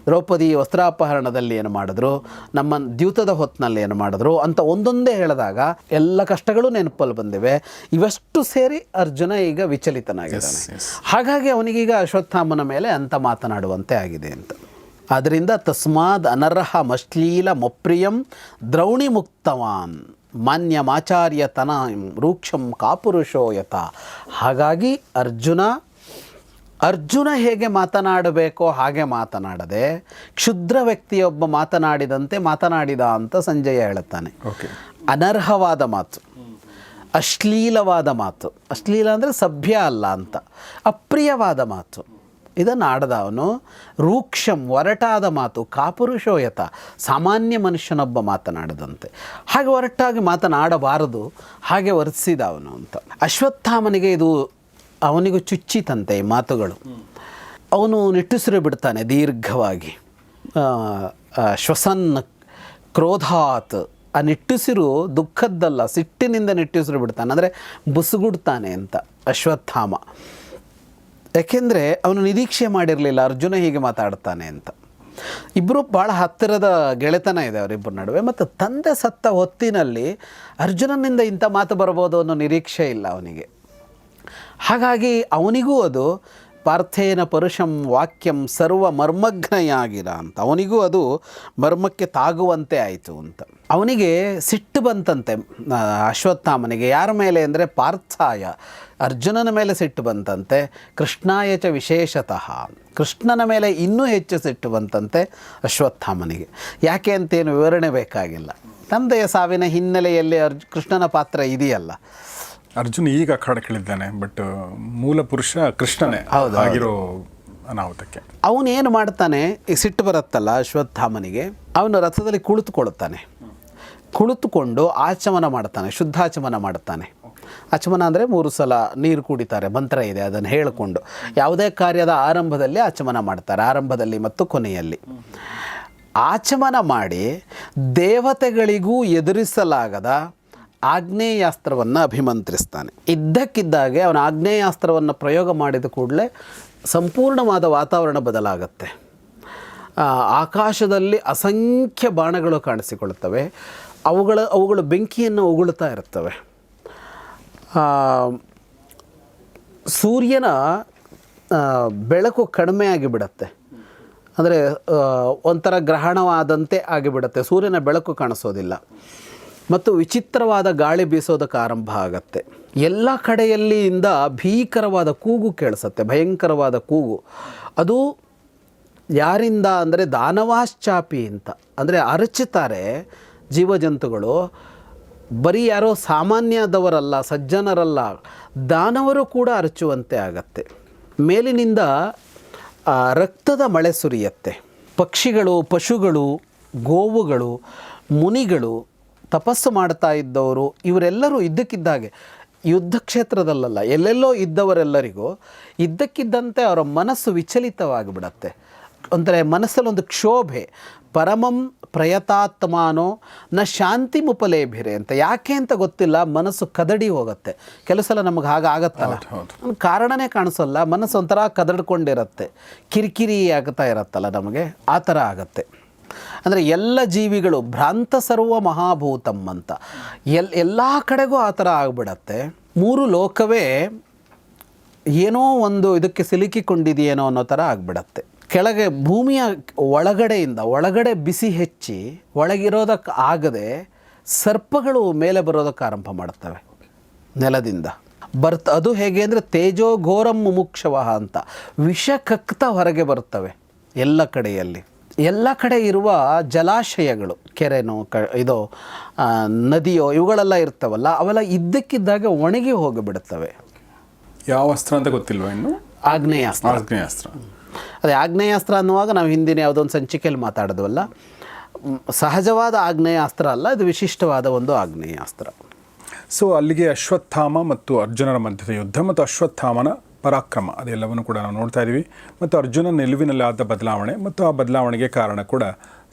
ದ್ರೌಪದಿ ವಸ್ತ್ರಾಪಹರಣದಲ್ಲಿ ಏನು ಮಾಡಿದ್ರು ನಮ್ಮ ದ್ಯೂತದ ಹೊತ್ತಿನಲ್ಲಿ ಏನು ಮಾಡಿದ್ರು ಅಂತ ಒಂದೊಂದೇ ಹೇಳಿದಾಗ ಎಲ್ಲ ಕಷ್ಟಗಳು ನೆನಪಲ್ಲಿ ಬಂದಿವೆ. ಇವಷ್ಟು ಸೇರಿ ಅರ್ಜುನ ಈಗ ವಿಚಲಿತನಾಗಿದ್ದಾನೆ. ಹಾಗಾಗಿ ಅವನಿಗೀಗ ಅಶ್ವತ್ಥಾಮನ ಮೇಲೆ ಅಂತ ಮಾತನಾಡುವಂತೆ ಆಗಿದೆ ಅಂತ. ಆದ್ದರಿಂದ ತಸ್ಮಾದ್ ಅನರ್ಹ ಮಶ್ಲೀಲ ಮೊಪ್ರಿಯಂ ದ್ರೌಣಿ ಮುಕ್ತವಾನ್. ಮಾನ್ಯಮಾಚಾರ್ಯ ತನ ರೂಕ್ಷಂ ಕಾಪುರುಷೋ ಯಥ ಹಾಗಾಗಿ ಅರ್ಜುನ ಅರ್ಜುನ ಹೇಗೆ ಮಾತನಾಡಬೇಕೋ ಹಾಗೆ ಮಾತನಾಡದೆ ಕ್ಷುದ್ರ ವ್ಯಕ್ತಿಯೊಬ್ಬ ಮಾತನಾಡಿದಂತೆ ಮಾತನಾಡಿದ ಅಂತ ಸಂಜಯ ಹೇಳುತ್ತಾನೆ ಅನರ್ಹವಾದ ಮಾತು ಅಶ್ಲೀಲವಾದ ಮಾತು. ಅಶ್ಲೀಲ ಅಂದರೆ ಸಭ್ಯ ಅಲ್ಲ ಅಂತ ಅಪ್ರಿಯವಾದ ಮಾತು. ಇದನ್ನು ಆಡದ ಅವನು, ರೂಕ್ಷಂ ಒರಟಾದ ಮಾತು, ಕಾಪುರುಷೋಯತ, ಸಾಮಾನ್ಯ ಮನುಷ್ಯನೊಬ್ಬ ಮಾತನಾಡದಂತೆ. ಹಾಗೆ ಒರಟಾಗಿ ಮಾತನಾಡಬಾರದು, ಹಾಗೆ ವರ್ತಿಸಿದ ಅವನು ಅಂತ. ಅಶ್ವತ್ಥಾಮನಿಗೆ ಇದು ಅವನಿಗೂ ಚುಚ್ಚಿತಂತೆ ಈ ಮಾತುಗಳು. ಅವನು ನಿಟ್ಟುಸಿರು ಬಿಡ್ತಾನೆ ದೀರ್ಘವಾಗಿ. ಶ್ವಸನ್ ಕ್ರೋಧಾತ್, ಆ ನಿಟ್ಟುಸಿರು ದುಃಖದ್ದಲ್ಲ, ಸಿಟ್ಟಿನಿಂದ ನಿಟ್ಟುಸಿರು ಬಿಡ್ತಾನೆ, ಅಂದರೆ ಬುಸುಗುಡ್ತಾನೆ ಅಂತ ಅಶ್ವತ್ಥಾಮ. ಯಾಕೆಂದರೆ ಅವನು ನಿರೀಕ್ಷೆ ಮಾಡಿರಲಿಲ್ಲ, ಅರ್ಜುನ ಹೀಗೆ ಮಾತಾಡ್ತಾನೆ ಅಂತ. ಇಬ್ಬರು ಭಾಳ ಹತ್ತಿರದ ಗೆಳೆತನ ಇದೆ ಅವರಿಬ್ಬರ ನಡುವೆ, ಮತ್ತು ತಂದೆ ಸತ್ತ ಹೊತ್ತಿನಲ್ಲಿ ಅರ್ಜುನನಿಂದ ಇಂಥ ಮಾತು ಬರ್ಬೋದು ಅನ್ನೋ ನಿರೀಕ್ಷೆ ಇಲ್ಲ ಅವನಿಗೆ. ಹಾಗಾಗಿ ಅವನಿಗೂ ಅದು ಪಾರ್ಥೇನ ಪರುಷಂ ವಾಕ್ಯಂ ಸರ್ವ ಮರ್ಮಗ್ನಯಾಗಿರ ಅಂತ, ಅವನಿಗೂ ಅದು ಮರ್ಮಕ್ಕೆ ತಾಗುವಂತೆ ಆಯಿತು ಅಂತ. ಅವನಿಗೆ ಸಿಟ್ಟು ಬಂತಂತೆ ಅಶ್ವತ್ಥಾಮನಿಗೆ. ಯಾರ ಮೇಲೆ ಅಂದರೆ ಪಾರ್ಥಾಯ. ಅರ್ಜುನನ ಮೇಲೆ ಸಿಟ್ಟು ಬಂತಂತೆ ಕೃಷ್ಣಾಯಚ ವಿಶೇಷತಃ. ಕೃಷ್ಣನ ಮೇಲೆ ಇನ್ನೂ ಹೆಚ್ಚು ಸಿಟ್ಟು ಬಂತಂತೆ ಅಶ್ವತ್ಥಾಮನಿಗೆ. ಯಾಕೆ ಅಂತೇನು ವಿವರಣೆ ಬೇಕಾಗಿಲ್ಲ. ತಂದೆಯ ಸಾವಿನ ಹಿನ್ನೆಲೆಯಲ್ಲಿ ಅರ್ಜು ಕೃಷ್ಣನ ಪಾತ್ರ ಇದೆಯಲ್ಲ. ಅರ್ಜುನ್ ಈಗ ಅಖಾಡಕ್ಕಿಳಿದ್ದಾನೆ ಬಟ್ ಮೂಲ ಪುರುಷ ಕೃಷ್ಣನೇ ಆಗಿರೋ ಅನಾಹುತಕ್ಕೆ. ಅವನೇನು ಮಾಡ್ತಾನೆ ಈ ಸಿಟ್ಟು ಬರುತ್ತಲ್ಲ ಅಶ್ವತ್ಥಾಮನಿಗೆ ಅವನು ರಥದಲ್ಲಿ ಕುಳಿತುಕೊಳ್ಳುತ್ತಾನೆ. ಕುಳಿತುಕೊಂಡು ಆಚಮನ ಮಾಡ್ತಾನೆ, ಶುದ್ಧಾಚಮನ ಮಾಡ್ತಾನೆ. ಆಚಮನ ಅಂದರೆ ಮೂರು ಸಲ ನೀರು ಕುಡಿತಾರೆ, ಮಂತ್ರ ಇದೆ, ಅದನ್ನು ಹೇಳಿಕೊಂಡು. ಯಾವುದೇ ಕಾರ್ಯದ ಆರಂಭದಲ್ಲಿ ಆಚಮನ ಮಾಡ್ತಾರೆ, ಆರಂಭದಲ್ಲಿ ಮತ್ತು ಕೊನೆಯಲ್ಲಿ. ಆಚಮನ ಮಾಡಿ ದೇವತೆಗಳಿಗೂ ಎದುರಿಸಲಾಗದ ಆಗ್ನೇಯಾಸ್ತ್ರವನ್ನು ಅಭಿಮಂತ್ರಿಸ್ತಾನೆ. ಇದ್ದಕ್ಕಿದ್ದಾಗೆ ಅವನ ಆಗ್ನೇಯಾಸ್ತ್ರವನ್ನು ಪ್ರಯೋಗ ಮಾಡಿದ ಕೂಡಲೇ ಸಂಪೂರ್ಣವಾದ ವಾತಾವರಣ ಬದಲಾಗತ್ತೆ. ಆಕಾಶದಲ್ಲಿ ಅಸಂಖ್ಯ ಬಾಣಗಳು ಕಾಣಿಸಿಕೊಳ್ಳುತ್ತವೆ. ಅವುಗಳ, ಅವುಗಳು ಬೆಂಕಿಯನ್ನು ಉಗುಳ್ತಾ ಇರ್ತವೆ ಸೂರ್ಯನ ಬೆಳಕು ಕಡಿಮೆ ಆಗಿಬಿಡತ್ತೆ ಅಂದರೆ ಒಂಥರ ಗ್ರಹಣವಾದಂತೆ ಆಗಿಬಿಡತ್ತೆ. ಸೂರ್ಯನ ಬೆಳಕು ಕಾಣಿಸೋದಿಲ್ಲ. ಮತ್ತು ವಿಚಿತ್ರವಾದ ಗಾಳಿ ಬೀಸೋದಕ್ಕೆ ಆರಂಭ ಆಗತ್ತೆ. ಎಲ್ಲ ಕಡೆಯಲ್ಲಿಯಿಂದ ಭೀಕರವಾದ ಕೂಗು ಕೇಳಿಸತ್ತೆ. ಭಯಂಕರವಾದ ಕೂಗು. ಅದು ಯಾರಿಂದ ಅಂದರೆ ದಾನವಾಶ್ಚಾಪಿ ಅಂತ. ಅಂದರೆ ಅರಚುತ್ತಾರೆ ಜೀವಜಂತುಗಳು, ಬರೀ ಯಾರೋ ಸಾಮಾನ್ಯದವರಲ್ಲ, ಸಜ್ಜನರಲ್ಲ, ದಾನವರು ಕೂಡ ಅರಚುವಂತೆ ಆಗತ್ತೆ. ಮೇಲಿನಿಂದ ರಕ್ತದ ಮಳೆ ಸುರಿಯತ್ತೆ. ಪಕ್ಷಿಗಳು, ಪಶುಗಳು, ಗೋವುಗಳು, ಮುನಿಗಳು ತಪಸ್ಸು ಮಾಡ್ತಾ ಇದ್ದವರು, ಇವರೆಲ್ಲರೂ ಇದ್ದಕ್ಕಿದ್ದಾಗೆ. ಯುದ್ಧ ಕ್ಷೇತ್ರದಲ್ಲಲ್ಲ, ಎಲ್ಲೆಲ್ಲೋ ಇದ್ದವರೆಲ್ಲರಿಗೂ ಇದ್ದಕ್ಕಿದ್ದಂತೆ ಅವರ ಮನಸ್ಸು ವಿಚಲಿತವಾಗಿಬಿಡತ್ತೆ. ಅಂದರೆ ಮನಸ್ಸಲ್ಲೊಂದು ಕ್ಷೋಭೆ ಪರಮಂ ಪ್ರಯತಾತ್ಮಾನೋ ನ ಶಾಂತಿ ಮುಪಲೇಭಿರೆ ಅಂತ. ಯಾಕೆ ಅಂತ ಗೊತ್ತಿಲ್ಲ ಮನಸ್ಸು ಕದಡಿ ಹೋಗುತ್ತೆ. ಕೆಲವು ಸಲ ನಮಗೆ ಹಾಗಾಗತ್ತಲ್ಲ ಕಾರಣನೇ ಕಾಣಿಸಲ್ಲ ಮನಸ್ಸು ಒಂಥರ ಕದಡ್ಕೊಂಡಿರತ್ತೆ. ಕಿರಿಕಿರಿ ಆಗ್ತಾ ಇರತ್ತಲ್ಲ ನಮಗೆ ಆ ಥರ ಆಗತ್ತೆ. ಅಂದರೆ ಎಲ್ಲ ಜೀವಿಗಳು ಭ್ರಾಂತ ಸರ್ವ ಮಹಾಭೂತಂ ಅಂತ. ಎಲ್ ಎಲ್ಲ ಕಡೆಗೂ ಆ ಥರ ಆಗ್ಬಿಡತ್ತೆ. ಮೂರು ಲೋಕವೇ ಏನೋ ಒಂದು ಇದಕ್ಕೆ ಸಿಲುಕಿಕೊಂಡಿದೆಯೇನೋ ಅನ್ನೋ ಥರ ಆಗ್ಬಿಡತ್ತೆ. ಕೆಳಗೆ ಭೂಮಿಯ ಒಳಗಡೆಯಿಂದ ಒಳಗಡೆ ಬಿಸಿ ಹೆಚ್ಚಿ ಒಳಗಿರೋದಕ್ಕೆ ಆಗದೆ ಸರ್ಪಗಳು ಮೇಲೆ ಬರೋದಕ್ಕೆ ಆರಂಭ ಮಾಡ್ತವೆ ನೆಲದಿಂದ. ಬರ್ತ ಅದು ಹೇಗೆ ಅಂದರೆ ತೇಜೋ ಘೋರಂ ಮುಮುಕ್ಷವಹ ಅಂತ. ವಿಷ ಕಕ್ತ ಹೊರಗೆ ಬರ್ತವೆ ಎಲ್ಲ ಕಡೆಯಲ್ಲಿ. ಎಲ್ಲ ಕಡೆ ಇರುವ ಜಲಾಶಯಗಳು ಕೆರೆನೋ ಕ ಇದೋ ನದಿಯೋ ಇವುಗಳೆಲ್ಲ ಇರ್ತವಲ್ಲ ಅವೆಲ್ಲ ಇದ್ದಕ್ಕಿದ್ದಾಗೆ ಒಣಗಿ ಹೋಗಿಬಿಡುತ್ತವೆ. ಯಾವ ಅಸ್ತ್ರ ಅಂತ ಗೊತ್ತಿಲ್ವ ಇನ್ನು? ಆಗ್ನೇಯಾಸ್ತ್ರ. ಆಗ್ನೇಯಾಸ್ತ್ರ. ಅದೇ ಆಗ್ನೇಯಾಸ್ತ್ರ ಅನ್ನುವಾಗ ನಾವು ಹಿಂದಿನ ಯಾವುದೋ ಒಂದು ಸಂಚಿಕೆಯಲ್ಲಿ ಮಾತಾಡಿದ್ವಲ್ಲ ಸಹಜವಾದ ಆಗ್ನೇಯಾಸ್ತ್ರ ಅಲ್ಲ ಇದು ವಿಶಿಷ್ಟವಾದ ಒಂದು ಆಗ್ನೇಯಾಸ್ತ್ರ. ಸೊ ಅಲ್ಲಿಗೆ ಅಶ್ವತ್ಥಾಮ ಮತ್ತು ಅರ್ಜುನರ ಮಧ್ಯದ ಯುದ್ಧ ಮತ್ತು ಅಶ್ವತ್ಥಾಮನ ಪರಾಕ್ರಮ, ಅದೆಲ್ಲವನ್ನು ಕೂಡ ನಾವು ನೋಡ್ತಾ ಇದ್ದೀವಿ. ಮತ್ತು ಅರ್ಜುನ ನಿಲುವಿನಲ್ಲಿ ಆದ ಬದಲಾವಣೆ ಮತ್ತು ಆ ಬದಲಾವಣೆಗೆ ಕಾರಣ ಕೂಡ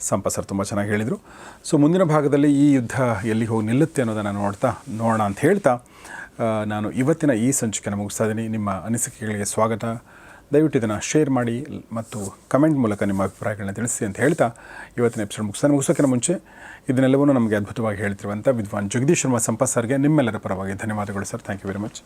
ಸಂಪ ಸರ್ ತುಂಬ ಚೆನ್ನಾಗಿ ಹೇಳಿದರು. ಸೊ ಮುಂದಿನ ಭಾಗದಲ್ಲಿ ಈ ಯುದ್ಧ ಎಲ್ಲಿ ಹೋಗಿ ನಿಲ್ಲುತ್ತೆ ಅನ್ನೋದನ್ನು ನೋಡ್ತಾ, ನೋಡೋಣ ಅಂತ ಹೇಳ್ತಾ ನಾನು ಇವತ್ತಿನ ಈ ಸಂಚಿಕೆಯನ್ನು ಮುಗಿಸ್ತಾ ಇದ್ದೀನಿ. ನಿಮ್ಮ ಅನಿಸಿಕೆಗಳಿಗೆ ಸ್ವಾಗತ. ದಯವಿಟ್ಟು ಇದನ್ನು ಶೇರ್ ಮಾಡಿ ಮತ್ತು ಕಮೆಂಟ್ ಮೂಲಕ ನಿಮ್ಮ ಅಭಿಪ್ರಾಯಗಳನ್ನ ತಿಳಿಸಿ ಅಂತ ಹೇಳ್ತಾ ಇವತ್ತಿನ ಎಪಿಸೋಡ್ ಮುಗಿಸ್ತಾನೆ ಮುಗಿಸೋಕ್ಕಿಂತ ಮುಂಚೆ ಇದನ್ನೆಲ್ಲವನ್ನೂ ನಮಗೆ ಅದ್ಭುತವಾಗಿ ಹೇಳ್ತಿರುವಂಥ ವಿದ್ವಾನ್ ಜಗದೀಶ್ ಶರ್ಮಾ ಸಂಪತ್ ಸರ್ಗೆ ನಿಮ್ಮೆಲ್ಲರ ಪರವಾಗಿ ಧನ್ಯವಾದಗಳು sir thank you very much